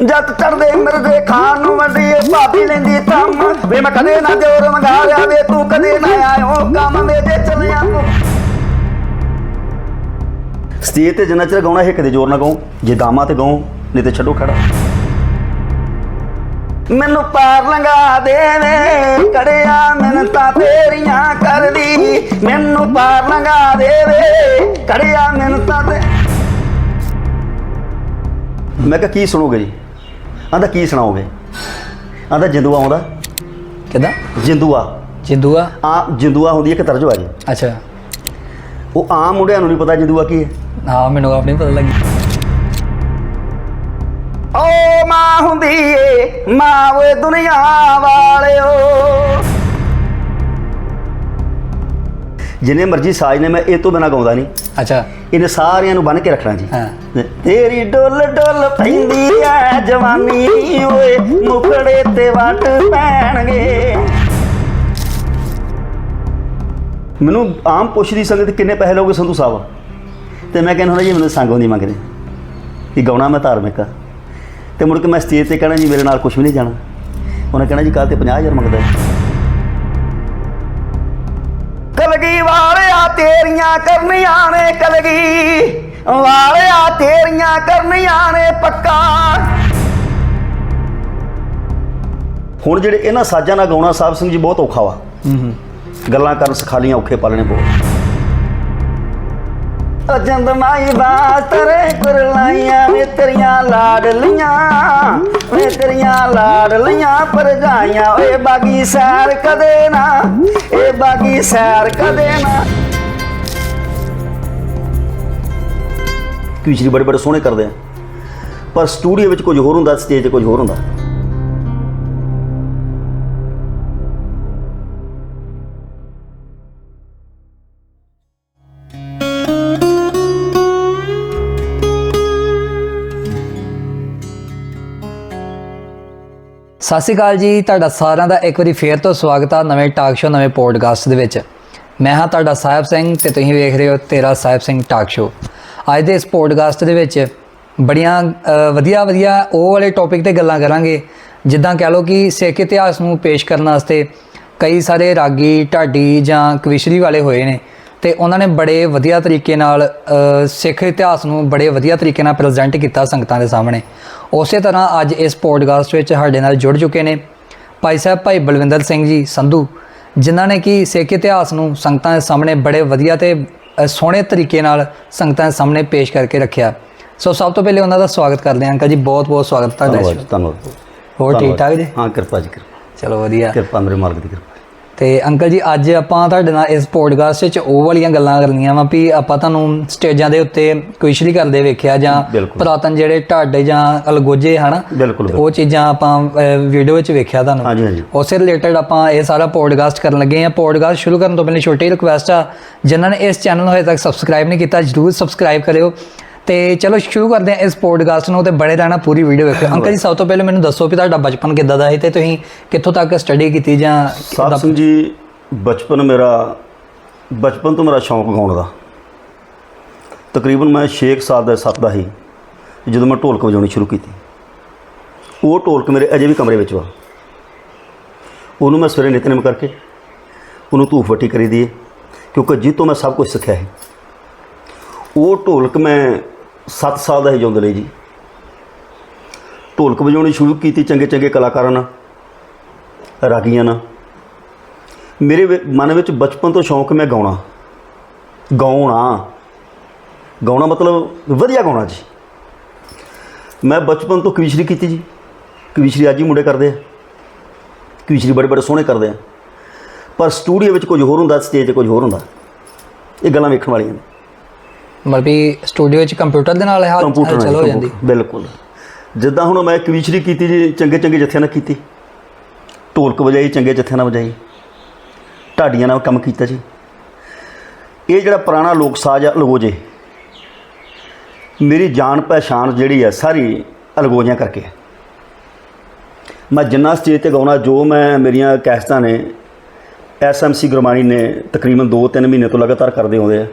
ਜੱਟ ਚੜਦੇ ਮਿਰਦੇ, ਖਾਣ ਨੂੰ ਵੰਡੀਏ, ਭਾਬੀ ਲੈਂਦੀ ਤੰਮ ਵੇ ਮੈਂ ਕਦੇ ਨਾ ਜੋਰ ਮੰਗਾ ਲਿਆ ਵੇ, ਤੂੰ ਕਦੇ ਨਾ ਆਇਓ ਕੰਮ ਮੇਰੇ ਚੱਲਿਆ ਸਟੇਜ ਤੇ ਜਿੰਨਾ ਚਿਰ ਗਾਉਣਾ ਹੈ ਕਦੇ ਜ਼ੋਰ ਨਾ ਗਾਉ, ਜੇ ਦਾਮਾ ਤੇ ਗਾਉ, ਨਹੀਂ ਤੇ ਛੱਡੋ ਖੜਾ। ਮੈਨੂੰ ਪਾਰ ਲੰਘਾ ਦੇਵੇ ਕੜਿਆ ਮਿੰਨਤਾਂ ਤੇਰੀਆਂ ਕਰਦੀ ਮੈਨੂੰ ਪਾਰ ਲੰਘਾ ਦੇਵੇ ਕੜਿਆ ਮਿੰਨਤਾਂ ਤੇ ਮੈਂ ਕਿਹਾ, ਕੀ ਸੁਣੋਗੇ ਜੀ? ਆਂਦਾ ਕੀ ਸੁਣਾਓਗੇ? ਆਂਦਾ ਜਿੰਦੂਆ ਆਉਂਦਾ। ਕਿਦਾਂ? ਜਿੰਦੂਆ ਜਿੰਦੂਆ ਆ? ਜਿੰਦੂਆ ਹੁੰਦੀ ਹੈ ਕਿ ਤਰਜਵਾ ਜੀ? ਅੱਛਾ। ਉਹ ਆਮ ਮੁੰਡਿਆਂ ਨੂੰ ਨਹੀਂ ਪਤਾ ਜਿੰਦੂਆ ਕੀ ਹੈ। ਹਾਂ ਮੈਨੂੰ ਆਪਣੀ ਪਤਾ ਲੱਗੀ। ਓ ਮਾਂ ਹੁੰਦੀ ਏ ਮਾਂ ਵੇ ਦੁਨੀਆ ਵਾਲਿਓ। ਜਿੰਨੇ ਮਰਜ਼ੀ ਸਾਜ ਨੇ ਮੈਂ ਇਹ ਤੋਂ ਬਿਨਾ ਗਾਉਂਦਾ ਨਹੀਂ। ਅੱਛਾ। ਇਹਨੇ ਸਾਰਿਆਂ ਨੂੰ ਬੰਨ ਕੇ ਰੱਖਣਾ ਜੀ। ਹਾਂ। ਤੇਰੀ ਡੁੱਲ ਡੁੱਲ ਪੈਂਦੀ ਐ ਜਵਾਨੀ ਓਏ ਮੁਖੜੇ ਤੇ ਵੱਟ ਪੈਣਗੇ। ਮੈਨੂੰ ਆਮ ਪੁੱਛਦੀ ਸੰਗਤ ਕਿੰਨੇ ਪੈਸੇ ਲਓਗੇ ਸੰਧੂ ਸਾਹਿਬ? ਤੇ ਮੈਂ ਕਹਿੰਦਾ ਹੁੰਦਾ ਜੀ ਮੈਨੂੰ ਸੰਗ ਹੁੰਦੀ ਮੰਗਦੇ। ਕਿ ਗਾਉਣਾ ਮੈਂ ਧਾਰਮਿਕ ਆ। ਤੇ ਮੁੜ ਕੇ ਮੈਂ ਸਟੇਜ ਤੇ ਕਹਿਣਾ ਜੀ ਮੇਰੇ ਨਾਲ ਕੁਝ ਵੀ ਨਹੀਂ ਜਾਣਾ। ਉਹਨੇ ਕਹਿਣਾ ਜੀ ਕੱਲ ਤੇ 50000 ਮੰਗਦਾ। ਹੈ। ਤੇਰੀਆਂ ਕਰਨੀਆਂ ਨੇ ਕਲਗੀ। ਵਾਲਿਆ ਤੇਰੀਆਂ ਕਰਨੀਆਂ ਨੇ ਪੱਕਾ। ਹੁਣ ਜਿਹੜੇ ਇਹਨਾਂ ਸਾਜ਼ਾਂ ਨਾਲ ਗਾਉਣਾ ਸਾਹਿਬ ਸਿੰਘ ਜੀ ਬਹੁਤ ਔਖਾ ਵਾ। ਹੂੰ ਹੂੰ ਗੱਲਾਂ ਕਰਨ ਸਿਖਾਲੀਆਂ ਔਖੇ ਪਾਲਣੇ ਬਹੁਤ। ਅਜੰਦ ਮਾਈ ਬਾਤਰੇ ਕੁਰਲਾਈਆਂ ਵੇ ਤੇਰੀਆਂ ਲਾਡਲੀਆਂ ਵੇ ਤੇਰੀਆਂ ਲਾਡਲੀਆਂ ਪਰਜਾਈਆਂ ਓਏ ਬਾਗੀ ਸੈਰ ਕਦੇ ਨਾ ਏ ਬਾਗੀ ਸੈਰ ਕਦੇ ਨਾ। ਕਿਸ਼ਰੀ ਬੜੇ ਬੜੇ ਸੋਹਣੇ ਕਰਦੇ ਆ। ਪਰ ਸਟੂਡੀਓ ਵਿੱਚ ਕੁਝ ਹੋਰ ਹੁੰਦਾ ਸਟੇਜ ਤੇ ਕੁਝ ਹੋਰ ਹੁੰਦਾ। ਸਤਿ ਸ਼੍ਰੀ ਅਕਾਲ ਜੀ, ਤੁਹਾਡਾ ਸਾਰਿਆਂ ਦਾ ਇੱਕ ਵਾਰੀ ਫੇਰ ਤੋਂ ਸਵਾਗਤ ਆ ਨਵੇਂ ਟਾਕ ਸ਼ੋ ਨਵੇਂ ਪੋਡਕਾਸਟ ਦੇ ਵਿੱਚ। ਮੈਂ ਹਾਂ ਤੁਹਾਡਾ ਸਾਹਿਬ ਸਿੰਘ ਤੇ ਤੁਸੀਂ ਵੇਖ ਰਹੇ ਹੋ ਤੇਰਾ ਸਾਹਿਬ ਸਿੰਘ ਟਾਕ ਸ਼ੋ ਅੱਜ ਦੇ ਇਸ ਪੋਡਕਾਸਟ ਦੇ ਵਿੱਚ ਬੜੀਆਂ ਵਧੀਆ ਵਧੀਆ ਉਹ ਵਾਲੇ ਟੌਪਿਕ ਤੇ ਗੱਲਾਂ ਕਰਾਂਗੇ। ਜਿੱਦਾਂ ਕਹਿ ਲਓ ਕਿ ਸਿੱਖ ਇਤਿਹਾਸ ਨੂੰ ਪੇਸ਼ ਕਰਨ ਵਾਸਤੇ ਕਈ ਸਾਰੇ ਰਾਗੀ, ਢਾਡੀ ਜਾਂ ਕਵਿਸ਼ਰੀ ਵਾਲੇ ਹੋਏ ਨੇ ਤੇ ਉਹਨਾਂ ਨੇ ਬੜੇ ਵਧੀਆ ਤਰੀਕੇ ਨਾਲ ਸਿੱਖ ਇਤਿਹਾਸ ਨੂੰ ਬੜੇ ਵਧੀਆ ਤਰੀਕੇ ਨਾਲ ਪ੍ਰੈਜ਼ੈਂਟ ਕੀਤਾ ਸੰਗਤਾਂ ਦੇ ਸਾਹਮਣੇ। ਉਸੇ ਤਰ੍ਹਾਂ ਅੱਜ ਇਸ ਪੋਡਕਾਸਟ ਵਿੱਚ ਸਾਡੇ ਨਾਲ ਜੁੜ ਚੁੱਕੇ ਨੇ ਭਾਈ ਸਾਹਿਬ ਭਾਈ ਬਲਵਿੰਦਰ ਸਿੰਘ ਜੀ ਸੰਧੂ, ਜਿਨ੍ਹਾਂ ਨੇ ਕਿ ਸਿੱਖ ਇਤਿਹਾਸ ਨੂੰ ਸੰਗਤਾਂ ਦੇ ਸਾਹਮਣੇ ਬੜੇ ਵਧੀਆ ਤੇ ਸੋਹਣੇ ਤਰੀਕੇ ਨਾਲ ਸੰਗਤਾਂ ਦੇ ਸਾਹਮਣੇ ਪੇਸ਼ ਕਰਕੇ ਰੱਖਿਆ। ਸੋ ਸਭ ਤੋਂ ਪਹਿਲੇ ਉਹਨਾਂ ਦਾ ਸਵਾਗਤ ਕਰਦੇ ਹਾਂ। ਅੰਕਲ ਜੀ ਬਹੁਤ ਬਹੁਤ ਸਵਾਗਤ ਤੁਹਾਡਾ ਧੰਨਵਾਦ ਧੰਨਵਾਦ। ਹੋਰ ਠੀਕ ਠਾਕ ਜੀ? ਹਾਂ ਕਿਰਪਾ ਜੀ ਕਿਰਪਾ। ਚਲੋ ਵਧੀਆ। ਕਿਰਪਾ ਮੇਰੇ ਮਾਲਕ ਦੀ ਕਿਰਪਾ। ਤੇ ਅੰਕਲ ਜੀ ਅੱਜ ਆਪਾਂ ਤੁਹਾਡੇ ਨਾਲ ਇਸ ਪੋਡਕਾਸਟ ਵਿੱਚ ਉਹ ਵਾਲੀਆਂ ਗੱਲਾਂ ਕਰਨੀਆਂ ਵਾ ਵੀ ਆਪਾਂ ਤੁਹਾਨੂੰ ਸਟੇਜਾਂ ਦੇ ਉੱਤੇ ਕੁਇਸ਼ਲੀ ਕਰਦੇ ਵੇਖਿਆ ਜਾਂ। ਪੁਰਾਤਨ ਜਿਹੜੇ ਢਾਡੇ ਜਾਂ ਅਲਗੋਜੇ ਹਨਾ? ਉਹ ਚੀਜ਼ਾਂ ਆਪਾਂ ਵੀਡੀਓ ਵਿੱਚ ਵੇਖਿਆ ਤੁਹਾਨੂੰ। ਉਸੇ ਰਿਲੇਟਡ ਆਪਾਂ ਇਹ ਸਾਰਾ ਪੋਡਕਾਸਟ ਕਰਨ ਲੱਗੇ ਹਾਂ। ਪੋਡਕਾਸਟ ਸ਼ੁਰੂ ਕਰਨ ਤੋਂ ਪਹਿਲਾਂ ਛੋਟੀ ਰਿਕੁਐਸਟ ਆ ਜਿਨ੍ਹਾਂ ਨੇ ਇਸ ਚੈਨਲ ਨੂੰ ਹਜੇ ਤੱਕ ਸਬਸਕ੍ਰਾਈਬ ਨਹੀਂ ਕੀਤਾ ਜਰੂਰ ਸਬਸਕ੍ਰਾਈਬ ਕਰਿਓ। ਤੇ ਚਲੋ ਸ਼ੁਰੂ ਕਰਦੇ ਹਾਂ ਇਸ ਪੋਡਕਾਸਟ ਨੂੰ ਤੇ ਬੜੇ ਰਹਿਣਾ ਪੂਰੀ ਵੀਡੀਓ ਵੇਖਿਓ ਅੰਕਲ ਜੀ ਸਭ ਤੋਂ ਪਹਿਲਾਂ ਮੈਨੂੰ ਦੱਸੋ ਵੀ ਤੁਹਾਡਾ ਬਚਪਨ ਕਿੱਦਾਂ ਦਾ ਸੀ ਤੇ ਤੁਸੀਂ ਕਿੱਥੋਂ ਤੱਕ ਸਟੱਡੀ ਕੀਤੀ ਜਾਂ ਸਾਹਿਬ ਸਿੰਘ ਜੀ ਬਚਪਨ ਮੇਰਾ ਬਚਪਨ ਤੋਂ ਮੇਰਾ ਸ਼ੌਂਕ ਗਾਉਣ ਦਾ। ਤਕਰੀਬਨ ਮੈਂ 6 ਸਾਲ ਦਾ 7 ਦਾ ਸੀ ਜਦੋਂ ਮੈਂ ਢੋਲਕ ਵਜਾਉਣੀ ਸ਼ੁਰੂ ਕੀਤੀ। ਉਹ ਢੋਲਕ ਮੇਰੇ ਅਜੇ ਵੀ ਕਮਰੇ ਵਿੱਚ ਵਾ। ਉਹਨੂੰ ਮੈਂ ਸਵੇਰੇ ਨਿਤਨੇਮ ਕਰਕੇ ਉਹਨੂੰ ਧੂਫ ਵੱਟੀ ਕਰੀਦੀ ਹੈ ਕਿਉਂਕਿ ਜਿਹ ਤੋਂ ਮੈਂ ਸਭ ਕੁਝ ਸਿੱਖਿਆ ਹੈ ਉਹ ਢੋਲਕ ਮੈਂ 7 ਸਾਲ ਦਾ ਹੀ ਜਿਉਂਦੇ ਲਈ ਜੀ। ਢੋਲਕ ਵਜਾਉਣੀ ਸ਼ੁਰੂ ਕੀਤੀ ਚੰਗੇ ਚੰਗੇ ਕਲਾਕਾਰਾਂ ਨਾਲ, ਰਾਗੀਆਂ ਨਾਲ। ਮੇਰੇ ਵਿ- ਮਨ ਵਿੱਚ ਬਚਪਨ ਤੋਂ ਸ਼ੌਂਕ ਮੈਂ ਗਾਉਣਾ। ਗਾਉਣਾ। ਗਾਉਣਾ ਮਤਲਬ ਵਧੀਆ ਗਾਉਣਾ ਜੀ। ਮੈਂ ਬਚਪਨ ਤੋਂ ਕਵਿਸ਼ਰੀ ਕੀਤੀ ਜੀ। ਕਵਿਸ਼ਰੀ ਅੱਜ ਹੀ ਮੁੰਡੇ ਕਰਦੇ ਆ। ਕਵਿਸ਼ਰੀ ਬੜੇ ਬੜੇ ਸੋਹਣੇ ਕਰਦੇ ਆ। ਪਰ ਸਟੂਡੀਓ ਵਿੱਚ ਕੁਝ ਹੋਰ ਹੁੰਦਾ, ਸਟੇਜ ਤੇ ਕੁਝ ਹੋਰ ਹੁੰਦਾ। ਇਹ ਗੱਲਾਂ ਵੇਖਣ ਵਾਲੀਆਂ ਨੇ। ਮਤਲਬ ਵੀ ਸਟੂਡੀਓ ਵਿੱਚ ਕੰਪਿਊਟਰ ਦੇ ਨਾਲ ਹਾਲ ਕੰਪਿਊਟਰ ਚਲੋ ਹੋ ਜਾਂਦੀ। ਬਿਲਕੁਲ। ਜਿੱਦਾਂ ਹੁਣ ਮੈਂ ਕਵਿਸ਼ਰੀ ਕੀਤੀ ਜੀ ਚੰਗੇ ਚੰਗੇ ਜੱਥਿਆਂ ਨਾਲ ਕੀਤੀ। ਢੋਲਕ ਵਜਾਈ ਚੰਗੇ ਜੱਥਿਆਂ ਨਾਲ ਵਜਾਈ। ਢਾਡੀਆਂ ਨਾਲ ਕੰਮ ਕੀਤਾ ਜੀ। ਇਹ ਜਿਹੜਾ ਪੁਰਾਣਾ ਲੋਕ ਸਾਜ਼ ਆ ਲਗੋਜੇ ਮੇਰੀ ਜਾਣ ਪਹਿਚਾਣ ਜਿਹੜੀ ਹੈ ਸਾਰੀ ਅਲਗੋਜਿਆਂ ਕਰਕੇ ਹੈ। ਮੈਂ ਜਿੰਨਾ ਸਟੇਜ ਤੇ ਗਾਉਣਾ ਜੋ ਮੈਂ ਮੇਰੀਆਂ ਕੈਸਟਾਂ ਨੇ ਐਸਐਮਸੀ ਗੁਰਮਾਨੀ ਨੇ ਤਕਰੀਬਨ 2-3 ਮਹੀਨੇ ਤੋਂ ਲਗਾਤਾਰ ਕਰਦੇ ਆਉਂਦੇ ਆ।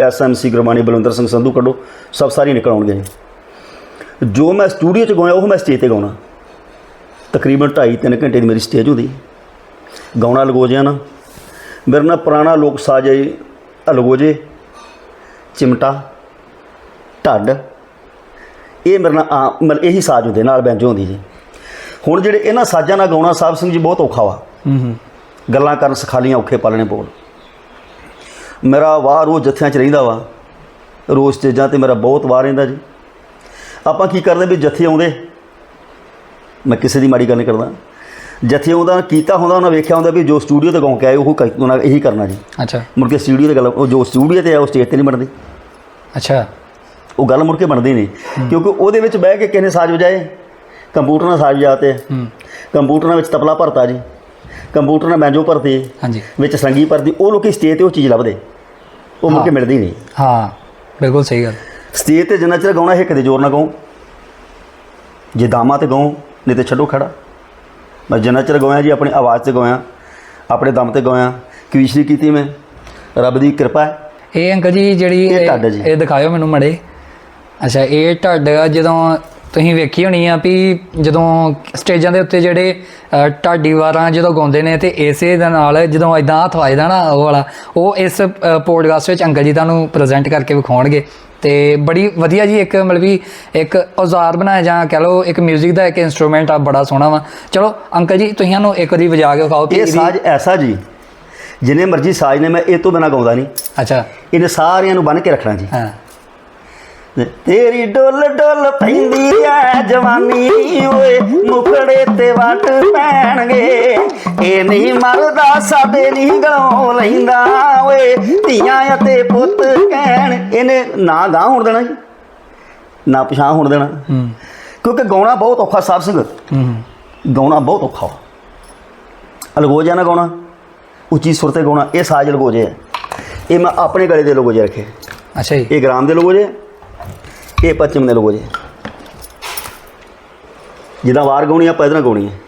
ਐਸਐਮਸੀ ਗੁਰਮਾਨੀ ਬਲਵਿੰਦਰ ਸਿੰਘ ਸੰਧੂ ਕੱਢੋ ਸਭ ਸਾਰੀ ਨਿਕਲ ਆਉਣਗੇ ਜੋ। ਮੈਂ ਸਟੂਡੀਓ 'ਚ ਗਾਇਆ ਉਹ ਮੈਂ ਸਟੇਜ ਤੇ ਗਾਉਣਾ। ਤਕਰੀਬਨ 2.5 3 ਘੰਟੇ ਦੀ ਮੇਰੀ ਸਟੇਜ ਹੁੰਦੀ। ਗਾਉਣਾ ਲਗੋਜਿਆ ਨਾ। ਮੇਰੇ ਨਾਲ ਪੁਰਾਣਾ ਲੋਕ ਸਾਜ਼ ਹੈ ਜੀ, ਅਲਗੋਜੇ ਚਿਮਟਾ ਢੱਡ। ਇਹ ਮੇਰੇ ਨਾਲ ਆ ਮਤਲਬ ਇਹੀ ਸਾਜ਼ ਹੁੰਦੇ ਨਾਲ ਬੈਂਜੋ ਹੁੰਦੀ ਜੀ। ਹੁਣ ਜਿਹੜੇ ਇਹਨਾਂ ਸਾਜ਼ਾਂ ਨਾਲ ਗਾਉਣਾ ਸਾਹਿਬ ਸਿੰਘ ਜੀ ਬਹੁਤ ਔਖਾ ਵਾ। ਹੂੰ ਹੂੰ। ਗੱਲਾਂ ਕਰਨ ਸਿਖਾਲੀਆਂ ਔਖੇ ਪਾਲਣੇ ਬੋਲ ਮੇਰਾ ਵਾਹ ਰੋਜ਼ ਜੱਥਿਆਂ 'ਚ ਰਹਿੰਦਾ ਵਾ ਰੋਜ਼ ਸਟੇਜਾਂ ਤੇ ਮੇਰਾ ਬਹੁਤ ਵਾਹ ਰਹਿੰਦਾ ਜੀ। ਆਪਾਂ ਕੀ ਕਰਦੇ ਵੀ ਜੱਥੇ ਆਉਂਦੇ? ਮੈਂ ਕਿਸੇ ਦੀ ਮਾੜੀ ਗੱਲ ਨਹੀਂ ਕਰਦਾ। ਜੱਥੇ ਆਉਂਦਾ ਕੀਤਾ ਹੁੰਦਾ ਉਹਨਾਂ ਵੇਖਿਆ ਹੁੰਦਾ ਵੀ ਜੋ ਸਟੂਡੀਓ ਤੇ ਗਾਉਂ ਕੇ ਆਏ ਉਹ ਉਹਨਾਂ ਇਹੀ ਕਰਨਾ ਜੀ। ਅੱਛਾ। ਮੁੜ ਕੇ ਸਟੂਡੀਓ ਤੇ ਗੱਲ ਉਹ ਜੋ ਸਟੂਡੀਓ ਤੇ ਆ ਉਹ ਸਟੇਜ ਤੇ ਨਹੀਂ ਬਣਦੀ। ਅੱਛਾ। ਉਹ ਗੱਲ ਮੁੜ ਕੇ ਬਣਦੀ ਨਹੀਂ ਕਿਉਂਕਿ ਉਹਦੇ ਵਿੱਚ ਬਹਿ ਕੇ ਕਿਸੇ ਨੇ ਸਾਜ਼ ਵਜਾਏ? ਕੰਪਿਊਟਰ ਨਾਲ ਸਾਜ਼ ਵਜਾਤੇ। ਹੂੰ। ਕੰਪਿਊਟਰ ਨਾਲ ਵਿੱਚ ਤਬਲਾ ਭਰਤਾ ਜੀ। ਕੰਪਿਊਟਰ ਨਾਲ ਬੈਂਜੋ ਭਰਤੀ। ਹਾਂਜੀ। ਵਿੱਚ ਸੰਗੀ ਭਰਤੀ। ਉਹ ਲੋਕੀ ਸਟੇਜ ਤੇ ਉਹ ਚੀਜ਼ ਲੱਭਦੇ। ਉਹ ਮੁੜ ਕੇ ਮਿਲਦੀ ਨਹੀਂ। ਹਾਂ ਬਿਲਕੁਲ ਸਹੀ ਗੱਲ। ਸਟੇਜ ਤੇ ਜਿੰਨਾ ਚਿਰ ਗਾਉਣਾ ਇਹ ਕਦੇ ਜ਼ੋਰ ਨਾ ਗਾਉ। ਜੇ ਦਾਮਾ ਤੇ ਗਾਉ ਨਹੀਂ ਤੇ ਛੱਡੋ ਖੜਾ। ਮੈਂ ਜਿੰਨਾ ਚਿਰ ਗਾਇਆ ਜੀ ਆਪਣੀ ਆਵਾਜ਼ ਤੇ ਗਾਇਆ ਆਪਣੇ ਦਮ ਤੇ ਗਾਇਆ ਕਵੀਸ਼ਰੀ ਕੀਤੀ ਮੈਂ। ਰੱਬ ਦੀ ਕਿਰਪਾ ਹੈ। ਇਹ ਅੰਕਲ ਜੀ ਜਿਹੜੀ ਇਹ ਦਿਖਾਇਓ ਮੈਨੂੰ ਮੜੇ। ਅੱਛਾ ਇਹ ਢੱਡ ਜਦੋਂ ਤੁਸੀਂ ਵੇਖੀ ਹੋਣੀ ਆ ਵੀ ਜਦੋਂ ਸਟੇਜਾਂ ਦੇ ਉੱਤੇ ਜਿਹੜੇ ਢਾਡੀ ਵਾਰਾਂ ਜਦੋਂ ਗਾਉਂਦੇ ਨੇ ਤੇ ਇਸੇ ਦੇ ਨਾਲ ਜਦੋਂ ਇਦਾਂ ਹੱਥ ਵੱਜਦਾ ਨਾ ਉਹ ਵਾਲਾ ਉਹ ਇਸ ਪੋਡਕਾਸਟ ਵਿੱਚ ਅੰਕਲ ਜੀ ਤੁਹਾਨੂੰ ਪ੍ਰੈਜ਼ੈਂਟ ਕਰਕੇ ਵਿਖਾਉਣਗੇ। ਤੇ ਬੜੀ ਵਧੀਆ ਜੀ ਇੱਕ ਮਤਲਬ ਵੀ ਇੱਕ ਔਜ਼ਾਰ ਬਣਾਇਆ ਜਾਂ ਕਹ ਲਓ ਇੱਕ 뮤직 ਦਾ ਇੱਕ ਇਨਸਟਰੂਮੈਂਟ ਆ ਬੜਾ ਸੋਹਣਾ ਵਾ। ਚਲੋ ਅੰਕਲ ਜੀ ਤੁਸੀਂ ਸਾਨੂੰ ਇੱਕ ਵਾਰੀ ਵਜਾ ਕੇ ਵਿਖਾਓ ਵੀ ਇਹ ਸਾਜ਼ ਐਸਾ ਜੀ ਜਿੰਨੇ ਮਰਜ਼ੀ ਸਾਜ਼ ਨੇ ਮੈਂ ਇਹ ਤੋਂ ਬਿਨਾ ਗਾਉਂਦਾ ਨਹੀਂ। ਅੱਛਾ। ਇਹਨੇ ਸਾਰਿਆਂ ਨੂੰ ਬੰਨ ਕੇ ਰੱਖਣਾ ਜੀ। ਹਾਂ। ਤੇਰੀ ਡੁੱਲ ਡੁੱਲ ਪੈਂਦੀ ਐ ਜਵਾਨੀ ਓਏ ਮੁਖੜੇ ਤੇ ਵੱਟ ਪੈਣਗੇ। ਇਹ ਨਹੀਂ ਮਰਦਾ ਸਾਡੇ ਨਹੀਂ ਗਲੋਂ ਲੈਂਦਾ ਓਏ ਧੀਆਂ ਅਤੇ ਪੁੱਤ ਕਹਿਣ ਇਹਨੇ ਨਾ ਗਾਂ ਹੋਣ ਦੇਣਾ ਜੀ ਨਾ ਪਛਾਣ ਹੋਣ ਦੇਣਾ। ਹੂੰ। ਕਿਉਂਕਿ ਗਾਉਣਾ ਬਹੁਤ ਔਖਾ ਸਾਹਿਬ ਸਿੰਘ। ਹੂੰ। ਹੂੰ ਗਾਉਣਾ ਬਹੁਤ ਔਖਾ। ਅਲਗੋਜਾ ਨਾ ਗਾਉਣਾ ਉੱਚੀ ਸੁਰ ਤੇ ਗਾਉਣਾ ਇਹ ਸਾਜ਼ ਲਗੋਜੇ ਹੈ ਇਹ ਮੈਂ ਆਪਣੇ ਗਲੇ ਦੇ ਲਗੋਜੇ ਰੱਖੇ। ਅੱਛਾ ਜੀ। ਇਹ ਗ੍ਰਾਮ ਦੇ ਲਗੋਜੇ ਇਹ ਪੱਛਮ ਦੇ ਲਗੋਜੇ ਜਿੱਦਾਂ ਵਾਰ ਗਾਉਣੀ ਆਪਾਂ ਇਹਦੇ ਨਾਲ ਗਾਉਣੀ ਹੈ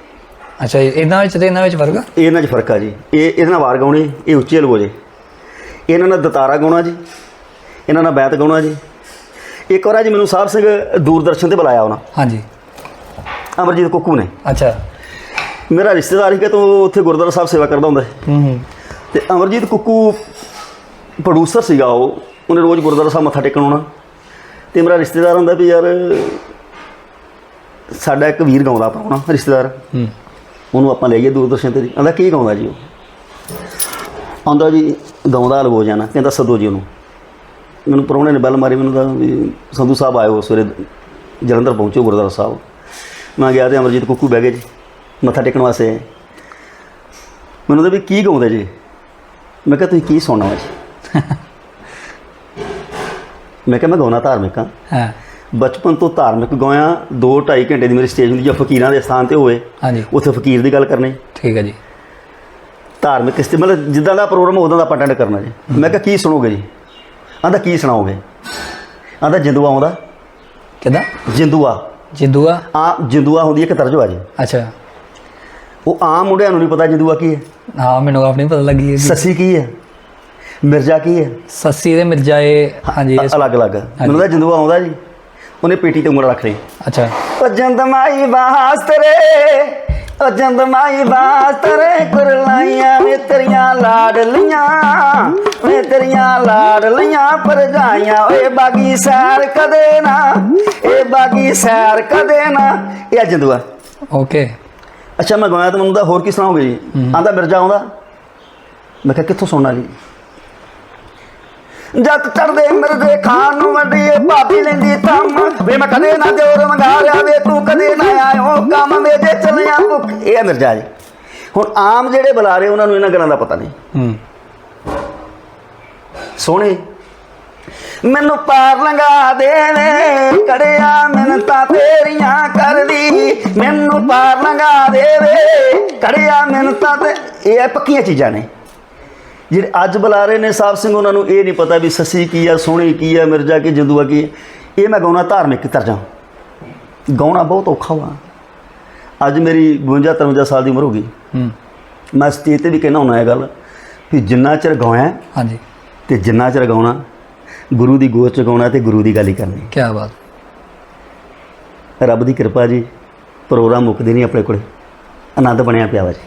ਅੱਛਾ ਜੀ ਇਹਨਾਂ ਵਿੱਚ ਤੇ ਇਹਨਾਂ ਵਿੱਚ ਫ਼ਰਕ ਆ? ਇਹ ਇਹਨਾਂ 'ਚ ਫ਼ਰਕ ਆ ਜੀ। ਇਹ ਇਹਦੇ ਨਾਲ ਵਾਰ ਗਾਉਣੀ ਇਹ ਉੱਚੇ ਲਗੋਜੇ ਇਹਨਾਂ ਨਾਲ ਦਤਾਰਾ ਗਾਉਣਾ ਜੀ। ਇਹਨਾਂ ਨਾਲ ਬੈਤ ਗਾਉਣਾ ਜੀ। ਇੱਕ ਵਾਰ ਜੀ ਮੈਨੂੰ ਸਾਹਿਬ ਸਿੰਘ ਦੂਰਦਰਸ਼ਨ ਤੇ ਬੁਲਾਇਆ ਉਹਨਾਂ। ਹਾਂਜੀ। ਅਮਰਜੀਤ ਕੁੱਕੂ ਨੇ। ਅੱਛਾ। ਮੇਰਾ ਰਿਸ਼ਤੇਦਾਰ ਹੀ ਕਿ ਤੋਂ ਉੱਥੇ ਗੁਰਦੁਆਰਾ ਸਾਹਿਬ ਸੇਵਾ ਕਰਦਾ ਹੁੰਦਾ ਹੂੰ ਹੂੰ। ਤੇ ਅਮਰਜੀਤ ਕੁੱਕੂ ਪ੍ਰੋਡਿਊਸਰ ਸੀਗਾ ਉਹ। ਉਹਨੇ ਰੋਜ਼ ਗੁਰਦੁਆਰਾ ਸਾਹਿਬ ਮੱਥਾ ਟੇਕਣ ਆਉਣਾ। ਤੇ ਮੇਰਾ ਰਿਸ਼ਤੇਦਾਰ ਹੁੰਦਾ ਵੀ ਯਾਰ ਸਾਡਾ ਇੱਕ ਵੀਰ ਗਾਉਂਦਾ ਪਾਉਣਾ ਰਿਸ਼ਤੇਦਾਰ। ਹੂੰ। ਉਹਨੂੰ ਆਪਾਂ ਲੈ ਗਏ ਦੂਰਦਰਸ਼ਨ ਤੇ। ਆਂਦਾ ਕੀ ਗਾਉਂਦਾ ਜੀ ਉਹ? ਆਂਦਾ ਜੀ ਗਾਉਂਦਾ ਲਗੋ ਜਾਣਾ ਕਹਿੰਦਾ ਸੱਦੋ ਜੀ ਉਹਨੂੰ। ਮੈਨੂੰ ਪ੍ਰਾਹੁਣੇ ਨੇ ਬੈਲ ਮਾਰੀ ਮੈਨੂੰ ਤਾਂ ਵੀ ਸੰਧੂ ਸਾਹਿਬ ਹੋ ਸਵੇਰੇ ਜਲੰਧਰ ਪਹੁੰਚੋ ਗੁਰਦੁਆਰਾ ਸਾਹਿਬ। ਮੈਂ ਗਿਆ ਤੇ ਅਮਰਜੀਤ ਕੁੱਕੂ ਬਹਿ ਗਏ ਜੀ ਮੱਥਾ ਟੇਕਣ ਵਾਸਤੇ। ਮੈਨੂੰ ਤਾਂ ਵੀ ਕੀ ਗਾਉਂਦੇ ਜੀ? ਮੈਂ ਕਿਹਾ ਤੁਸੀਂ ਕੀ ਸੁਣਨਾ ਜੀ? ਮੈਂ ਕਿਹਾ ਮੈਂ ਗਾਉਣਾ ਧਾਰਮਿਕ ਹਾਂ। ਹਾਂ। ਬਚਪਨ ਤੋਂ ਧਾਰਮਿਕ ਗਾਇਆ 2.5 ਘੰਟੇ ਦੀ ਮੇਰੀ ਸਟੇਜ ਹੁੰਦੀ ਜਾਂ ਫਕੀਰਾਂ ਦੇ ਸਥਾਨ ਤੇ ਹੋਏ ਹਾਂਜੀ। ਉੱਥੇ ਫਕੀਰ ਦੀ ਗੱਲ ਕਰਨੀ। ਠੀਕ ਹੈ ਜੀ। ਧਾਰਮਿਕ ਇਸਤੇ ਮਤਲਬ ਜਿੱਦਾਂ ਦਾ ਪ੍ਰੋਗਰਾਮ ਉਦਾਂ ਦਾ ਆਪਾਂ ਅਟੈਂਡ ਕਰਨਾ ਜੀ। ਮੈਂ ਕਿਹਾ ਕੀ ਸੁਣੋਗੇ ਜੀ? ਆਂਦਾ ਕੀ ਸੁਣਾਓਗੇ? ਆਂਦਾ ਜਿੰਦੂਆ ਆਉਂਦਾ। ਕਿਦਾਂ? ਜਿੰਦੂਆ। ਜਿੰਦੂਆ? ਆ ਜਿੰਦੂਆ ਹੁੰਦੀ ਹੈ ਇੱਕ ਤਰਜਵਾ ਜੀ। ਅੱਛਾ। ਉਹ ਆਮ ਮੁੰਡਿਆਂ ਨੂੰ ਨਹੀਂ ਪਤਾ ਜਿੰਦੂਆ ਕੀ ਹੈ। ਹਾਂ ਮੈਨੂੰ ਆਪਣੀ ਪਤਾ ਲੱਗੀ ਹੈ ਸੱਸੀ ਕੀ ਹੈ? ਮਿਰਜ਼ਾ ਕੀ ਹੈ? ਸੱਸੀ ਦੇ ਮਿਰਜਾਏ ਹਾਂਜੀ ਇਸ- ਅਲੱਗ ਅਲੱਗ ਮੈਨੂੰ ਤਾਂ ਜਿੰਦੂਆ ਆਉਂਦਾ ਜੀ। ਉਹਨੇ ਪੇਟੀ ਤੇ ਉਂਗਲ ਰੱਖ ਲਈ। ਅੱਛਾ। ਉਹ ਜੰਦਮਾਈ ਬਾਸਤਰੇ ਉਹ ਜੰਦਮਾਈ ਬਾਸਤਰੇ ਕੁਰਲਾਈਆਂ ਵੇ ਤੇਰੀਆਂ ਲਾਡਲੀਆਂ ਵੇ ਤੇਰੀਆਂ ਲਾਡਲੀਆਂ ਪਰਜਾਈਆਂ ਓਏ ਬਾਗੀ ਸੈਰ ਕਦੇ ਨਾ ਇਹ ਬਾਗੀ ਸੈਰ ਕਦੇ ਨਾ। ਇਹ ਆ ਜੰਦੂਆ। ਓਕੇ। ਅੱਛਾ ਮੈਂ ਗਾਇਆ ਤਾਂ ਮੈਨੂੰ ਤਾਂ ਹੋਰ ਕੀ ਸੁਣਾਓਗੇ ਜੀ ਆਂਦਾ ਮਿਰਜ਼ਾ ਆਉਂਦਾ। ਮੈਂ ਕਿਹਾ ਕਿੱਥੋਂ ਸੁਣਨਾ ਜੀ? ਜੱਟ ਚੜਦੇ ਮਿਰਦੇ ਖਾਨ ਨੂੰ ਵੱਡੀ ਭਾਬੀ ਲੈਂਦੀ ਤੰਮ ਵੇ ਮੈਂ ਕਦੇ ਨਾ ਜੋਰ ਮੰਗਾ ਲਿਆ ਵੇ ਤੂੰ ਕਦੇ ਨਾ ਆਇਓ ਕੰਮ ਮੇਜੇ ਚੱਲਿਆ ਭੁੱਖ। ਇਹ ਮਿਰਜ਼ਾ ਜੀ ਹੁਣ ਆਮ ਜਿਹੜੇ ਬੁਲਾਰੇ ਉਹਨਾਂ ਨੂੰ ਇਹਨਾਂ ਗੱਲਾਂ ਦਾ ਪਤਾ ਨਹੀਂ। ਹੂੰ। ਸੋਹਣੇ ਮੈਨੂੰ ਪਾਰ ਲੰਘਾ ਦੇਵੇ ਕੜਿਆ ਮਿੰਨਤਾਂ ਤੇਰੀਆਂ ਕਰਦੀ। ਮੈਨੂੰ ਪਾਰ ਲੰਘਾ ਦੇਵੇ ਕੜਿਆ ਮਿੰਨਤਾਂ ਤੇ ਇਹ ਪੱਕੀਆਂ ਚੀਜ਼ਾਂ ਨੇ। ਜਿਹੜੇ ਅੱਜ ਬੁਲਾ ਰਹੇ ਨੇ ਸਾਹਿਬ ਸਿੰਘ ਉਹਨਾਂ ਨੂੰ ਇਹ ਨਹੀਂ ਪਤਾ ਵੀ ਸੱਸੀ ਕੀ ਆ ਸੋਹਣੀ ਕੀ ਆ ਮਿਰਜ਼ਾ ਕੀ ਜੰਦੂਆ ਕੀ। ਇਹ ਮੈਂ ਗਾਉਣਾ ਧਾਰਮਿਕ ਤਰਜਾਂ ਗਾਉਣਾ ਬਹੁਤ ਔਖਾ ਵਾ। ਅੱਜ ਮੇਰੀ 52 53 ਸਾਲ ਦੀ ਉਮਰ ਹੋ ਗਈ। ਮੈਂ ਸਟੇਜ ਤੇ ਵੀ ਕਹਿਣਾ ਹੁੰਦਾ ਇਹ ਗੱਲ ਵੀ ਜਿੰਨਾ ਚਿਰ ਗਾਇਆ ਹਾਂਜੀ। ਤੇ ਜਿੰਨਾ ਚਿਰ ਗਾਉਣਾ ਗੁਰੂ ਦੀ ਗੋਦ ਚ ਗਾਉਣਾ ਤੇ ਗੁਰੂ ਦੀ ਗੱਲ ਹੀ ਕਰਨੀ। ਕੀ ਬਾਤ। ਰੱਬ ਦੀ ਕਿਰਪਾ ਜੀ ਪ੍ਰੋਗਰਾਮ ਮੁੱਕਦੇ ਨਹੀਂ ਆਪਣੇ ਕੋਲੇ। ਆਨੰਦ ਬਣਿਆ ਪਿਆ ਵਾ ਜੀ।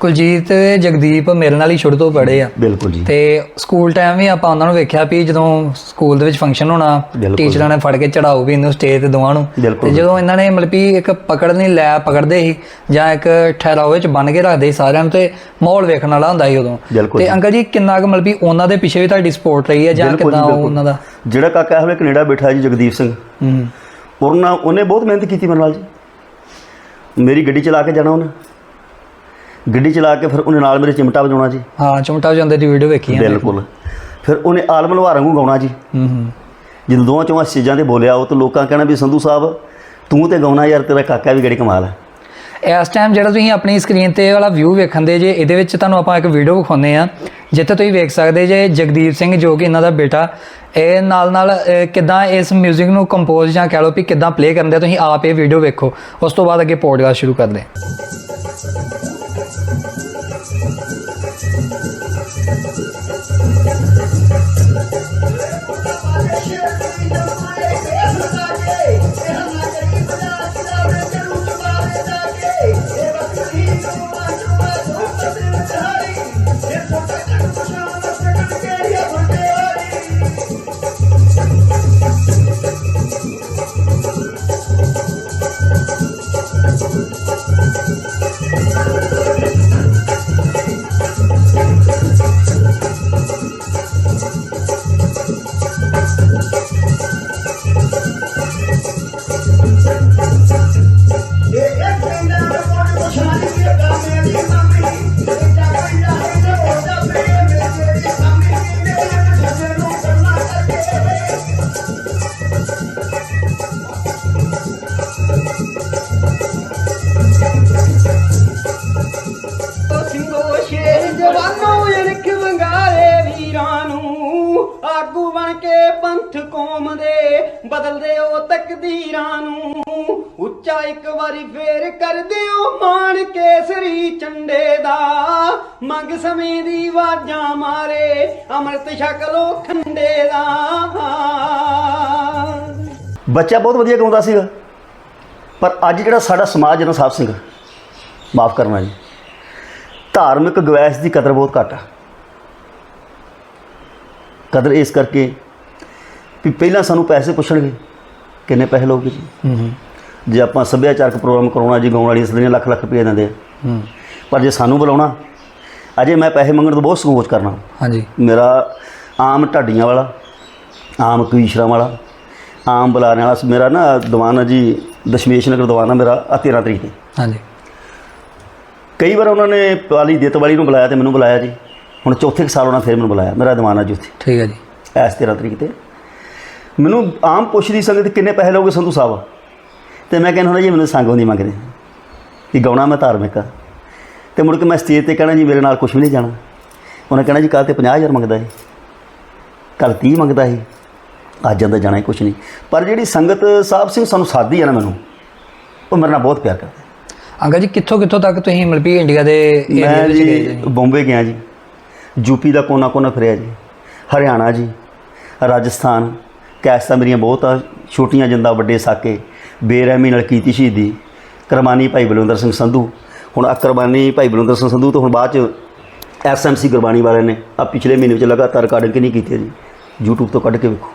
ਕੁਲਜੀਤ ਤੇ ਜਗਦੀਪ ਮੇਰੇ ਨਾਲ ਹੀ ਸ਼ੁਰੂ ਤੋਂ ਪੜ੍ਹੇ ਆ। ਬਿਲਕੁਲ ਜੀ। ਤੇ ਸਕੂਲ ਟਾਈਮ ਵੀ ਆਪਾਂ ਉਹਨਾਂ ਨੂੰ ਵੇਖਿਆ ਵੀ ਜਦੋਂ ਸਕੂਲ ਦੇ ਵਿੱਚ ਫੰਕਸ਼ਨ ਹੋਣਾ। ਟੀਚਰਾਂ ਨੇ ਫੜ ਕੇ ਚੜਾਓ ਵੀ ਇਹਨੂੰ ਸਟੇਜ ਤੇ ਦੋਵਾਂ ਨੂੰ। ਤੇ ਜਦੋਂ ਇਹਨਾਂ ਨੇ ਮਤਲਬ ਵੀ ਇੱਕ ਪਕੜ ਨਹੀਂ ਲੈ ਪਕੜਦੇ ਸੀ ਜਾਂ ਇੱਕ ਠਹਿਰਾਓ ਵਿੱਚ ਬੰਨ ਕੇ ਰੱਖਦੇ ਸਾਰਿਆਂ ਨੂੰ ਤੇ ਮਾਹੌਲ ਵੇਖਣ ਵਾਲਾ ਹੁੰਦਾ ਸੀ ਉਦੋਂ। ਤੇ ਅੰਕਲ ਜੀ ਕਿੰਨਾ ਕੁ ਮਤਲਬ ਵੀ ਉਹਨਾਂ ਦੇ ਪਿੱਛੇ ਵੀ ਤੁਹਾਡੀ ਸਪੋਰਟ ਰਹੀ ਹੈ ਜਾਂ ਕਿਦਾਂ। ਉਹਨਾਂ ਦਾ? ਜਿਹੜਾ ਕਾਕਾ ਹਲੇ ਕੈਨੇਡਾ ਬੈਠਾ ਜੀ ਜਗਦੀਪ ਸਿੰਘ। ਹੂੰ। ਉਹਨਾਂ ਉਹਨੇ ਬਹੁਤ ਮਿਹਨਤ ਕੀਤੀ ਮੇਰੇ ਨਾਲ ਜੀ। ਮੇਰੀ ਗੱਡੀ ਚਲਾ ਕੇ ਜਾਣਾ ਉਹਨੇ। ਗੱਡੀ ਚਲਾ ਕੇ ਫਿਰ ਉਹਨੇ ਨਾਲ ਮੇਰੇ ਚਿਮਟਾ ਵਜਾਉਣਾ ਜੀ। ਹਾਂ ਚਮਟਾ ਜਾਂਦੇ ਦੀ ਵੀਡੀਓ ਵੇਖੀ ਹੈ ਬਿਲਕੁਲ। ਫਿਰ ਉਹਨੇ ਆਲਮ ਲਵਾਰਾਂ ਨੂੰ ਗਾਉਣਾ ਜੀ। ਹੂੰ ਹੂੰ। ਜਦੋਂ ਦੋਵਾਂ ਚੋਂ ਚੀਜ਼ਾਂ ਤੇ ਬੋਲਿਆ ਉਹ ਤਾਂ ਲੋਕਾਂ ਕਹਿਣਾ ਵੀ ਸੰਧੂ ਸਾਹਿਬ ਤੂੰ ਤੇ ਗਾਉਣਾ ਯਾਰ ਤੇਰਾ ਕਾਕਾ ਵੀ ਗੜੀ ਕਮਾਲ ਹੈ? ਇਸ ਟਾਈਮ ਜਿਹੜਾ ਤੁਸੀਂ ਆਪਣੀ ਸਕਰੀਨ ਤੇ ਵਾਲਾ ਵਿਊ ਵੇਖਣ ਦੇ ਜੇ ਇਹਦੇ ਵਿੱਚ ਤੁਹਾਨੂੰ ਆਪਾਂ ਇੱਕ ਵੀਡੀਓ ਵਿਖਾਉਂਦੇ ਆ ਜਿੱਥੇ ਤੁਸੀਂ ਵੇਖ ਸਕਦੇ ਜੇ ਜਗਦੀਪ ਸਿੰਘ ਜੋ ਕਿ ਇਹਨਾਂ ਦਾ ਬੇਟਾ ਇਹ ਨਾਲ ਨਾਲ ਅਹ, ਕਿੱਦਾਂ ਇਸ 뮤직 ਨੂੰ ਕੰਪੋਜ਼ ਜਾਂ ਕਹਿ ਲਓ ਵੀ ਕਿੱਦਾਂ ਪਲੇ ਕਰਦੇ ਆ ਤੁਸੀਂ ਆਪ ਇਹ ਵੀਡੀਓ ਵੇਖੋ। ਉਸ ਤੋਂ ਬਾਅਦ ਅੱਗੇ ਪੋਡਕਾਸਟ ਸ਼ੁਰੂ ਕਰਦੇ ਹਾਂ। ਸਿੰਘੋ ਤਕਦੀਰਾਂ ਨੂੰ ਉੱਚਾ ਇੱਕ ਵਾਰੀ ਫੇਰ ਕਰ ਦਿਓ ਮਾਣ ਕੇਸਰੀ ਚੰਡੇ ਦਾ। ਮੰਗ ਸਮੇਂ ਦੀ ਆਵਾਜ਼ਾਂ ਮਾਰੇ, ਅੰਮ੍ਰਿਤ ਛਕ ਖੰਡੇ ਦਾ। ਬੱਚਾ ਬਹੁਤ ਵਧੀਆ ਗਾਉਂਦਾ ਸੀਗਾ। ਪਰ ਅੱਜ ਜਿਹੜਾ ਸਾਡਾ ਸਮਾਜ ਹੈ ਨਾ ਸਾਹਿਬ ਸਿੰਘ, ਮਾਫ ਕਰਨਾ ਜੀ। ਧਾਰਮਿਕ ਗਵੈਸ਼ ਦੀ ਕਦਰ ਬਹੁਤ ਘੱਟ ਆ। ਕਦਰ ਇਸ ਕਰਕੇ ਵੀ ਪਹਿਲਾਂ ਸਾਨੂੰ ਪੈਸੇ ਪੁੱਛਣਗੇ। ਕਿੰਨੇ ਪੈਸੇ ਲਓਗੇ ਜੀ? ਹੂੰ ਹੂੰ। ਜੇ ਆਪਾਂ ਸੱਭਿਆਚਾਰਕ ਪ੍ਰੋਗਰਾਮ ਕਰਾਉਣਾ ਜੀ ਗਾਉਣ ਵਾਲੀ ਸਦੀਆਂ ਲੱਖ ਲੱਖ ਰੁਪਏ ਦਿੰਦੇ ਆ। ਹੂੰ। ਪਰ ਜੇ ਸਾਨੂੰ ਬੁਲਾਉਣਾ ਅਜੇ ਮੈਂ ਪੈਸੇ ਮੰਗਣ ਤੋਂ ਬਹੁਤ ਸੰਕੋਚ ਕਰਨਾ। ਹਾਂਜੀ। ਮੇਰਾ ਆਮ ਢਾਡੀਆਂ ਵਾਲਾ ਆਮ ਕਵੀਸ਼ਰਾਂ ਵਾਲਾ ਆਮ ਬੁਲਾਰਿਆਂ ਵਾਲਾ ਮੇਰਾ ਨਾ ਦੀਵਾਨ ਜੀ ਦਸ਼ਮੇਸ਼ ਨਗਰ ਦੀਵਾਨ ਮੇਰਾ ਆ 13 ਤਰੀਕ ਤੇ। ਹਾਂਜੀ। ਕਈ ਵਾਰ ਉਹਨਾਂ ਨੇ ਪਾਲੀ ਦਿੱਤ ਵਾਲੀ ਨੂੰ ਬੁਲਾਇਆ ਤੇ ਮੈਨੂੰ ਬੁਲਾਇਆ ਜੀ। ਹੁਣ ਚੌਥੇ ਸਾਲ ਉਹਨਾਂ ਫਿਰ ਮੈਨੂੰ ਬੁਲਾਇਆ ਮੇਰਾ ਦੀਵਾਨ ਜੀ ਉੱਥੇ। ਠੀਕ ਹੈ ਜੀ। ਐਸ 13 ਤਰੀਕ ਤੇ। ਮੈਨੂੰ ਆਮ ਪੁੱਛਦੀ ਸੰਗਤ ਕਿੰਨੇ ਪੈਸੇ ਲਓਗੇ ਸੰਧੂ ਸਾਹਿਬ? ਤੇ ਮੈਂ ਕਹਿੰਦਾ ਹੁੰਦਾ ਜੀ ਮੈਨੂੰ ਸੰਗ ਨਹੀਂ ਮੰਗਦੇ। ਕਿ ਗਾਉਣਾ ਮੈਂ ਧਾਰਮਿਕ ਆ। ਤੇ ਮੁੜ ਕੇ ਮੈਂ ਸਟੇਜ ਤੇ ਕਹਿਣਾ ਜੀ ਮੇਰੇ ਨਾਲ ਕੁਝ ਵੀ ਨਹੀਂ ਜਾਣਾ। ਉਹਨੇ ਕਹਿਣਾ ਜੀ ਕੱਲ ਤੇ 50000 ਮੰਗਦਾ ਸੀ। ਕੱਲ 30 ਮੰਗਦਾ ਸੀ। ਅੱਜ ਜਾਂਦਾ ਜਾਣਾ ਹੀ ਕੁਝ ਨਹੀਂ। ਪਰ ਜਿਹੜੀ ਸੰਗਤ ਸਾਹਿਬ ਸਿੰਘ ਸਾਨੂੰ ਸਾਦੀ ਆ ਨਾ ਮੈਨੂੰ ਉਹ ਮੇਰੇ ਨਾਲ ਬਹੁਤ ਪਿਆਰ ਕਰਦਾ ਅੰਕਲ ਜੀ ਕਿੱਥੋਂ ਕਿੱਥੋਂ ਤੱਕ ਤੁਸੀਂ ਮਤਲਬ ਵੀ ਇੰਡੀਆ ਦੇ ਮੈਂ ਜੀ ਬੰਬੇ ਗਿਆ ਜੀ। ਯੂਪੀ ਦਾ ਕੋਨਾ ਕੋਨਾ ਫਿਰਿਆ ਜੀ। ਹਰਿਆਣਾ ਜੀ। ਰਾਜਸਥਾਨ। ਕੈਸਾਂ ਮੇਰੀਆਂ ਬਹੁਤ ਆ, ਛੋਟੀਆਂ ਜਿੰਦਾ ਵੱਡੇ ਸਾਕੇ, ਬੇਰਹਿਮੀ ਨਾਲ ਕੀਤੀ ਸ਼ਹੀਦੀ, ਕਰਮਾਨੀ ਭਾਈ ਬਲਵਿੰਦਰ ਸਿੰਘ ਸੰਧੂ। ਹੁਣ ਆਹ ਕੁਰਬਾਨੀ ਭਾਈ ਬਲਵਿੰਦਰ ਸਿੰਘ ਸੰਧੂ ਤੋਂ ਹੁਣ ਬਾਅਦ ਚ ਐਸਐਮਸੀ ਗੁਰਬਾਣੀ ਵਾਲਿਆਂ ਨੇ ਆ ਪਿਛਲੇ ਮਹੀਨੇ ਵਿੱਚ ਲਗਾਤਾਰ ਰਿਕਾਰਡਿੰਗ ਨਹੀਂ ਕੀਤੀ ਜੀ? YouTube ਤੋਂ ਕੱਢ ਕੇ ਵੇਖੋ।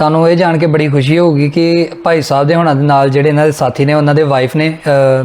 ਤੁਹਾਨੂੰ ਇਹ ਜਾਣ ਕੇ ਬੜੀ ਖੁਸ਼ੀ ਹੋਊਗੀ ਕਿ ਭਾਈ ਸਾਹਿਬ ਦੇ ਹੁਣਾਂ ਦੇ ਨਾਲ ਜਿਹੜੇ ਇਹਨਾਂ ਦੇ ਸਾਥੀ ਨੇ ਉਹਨਾਂ ਦੇ ਵਾਈਫ ਨੇ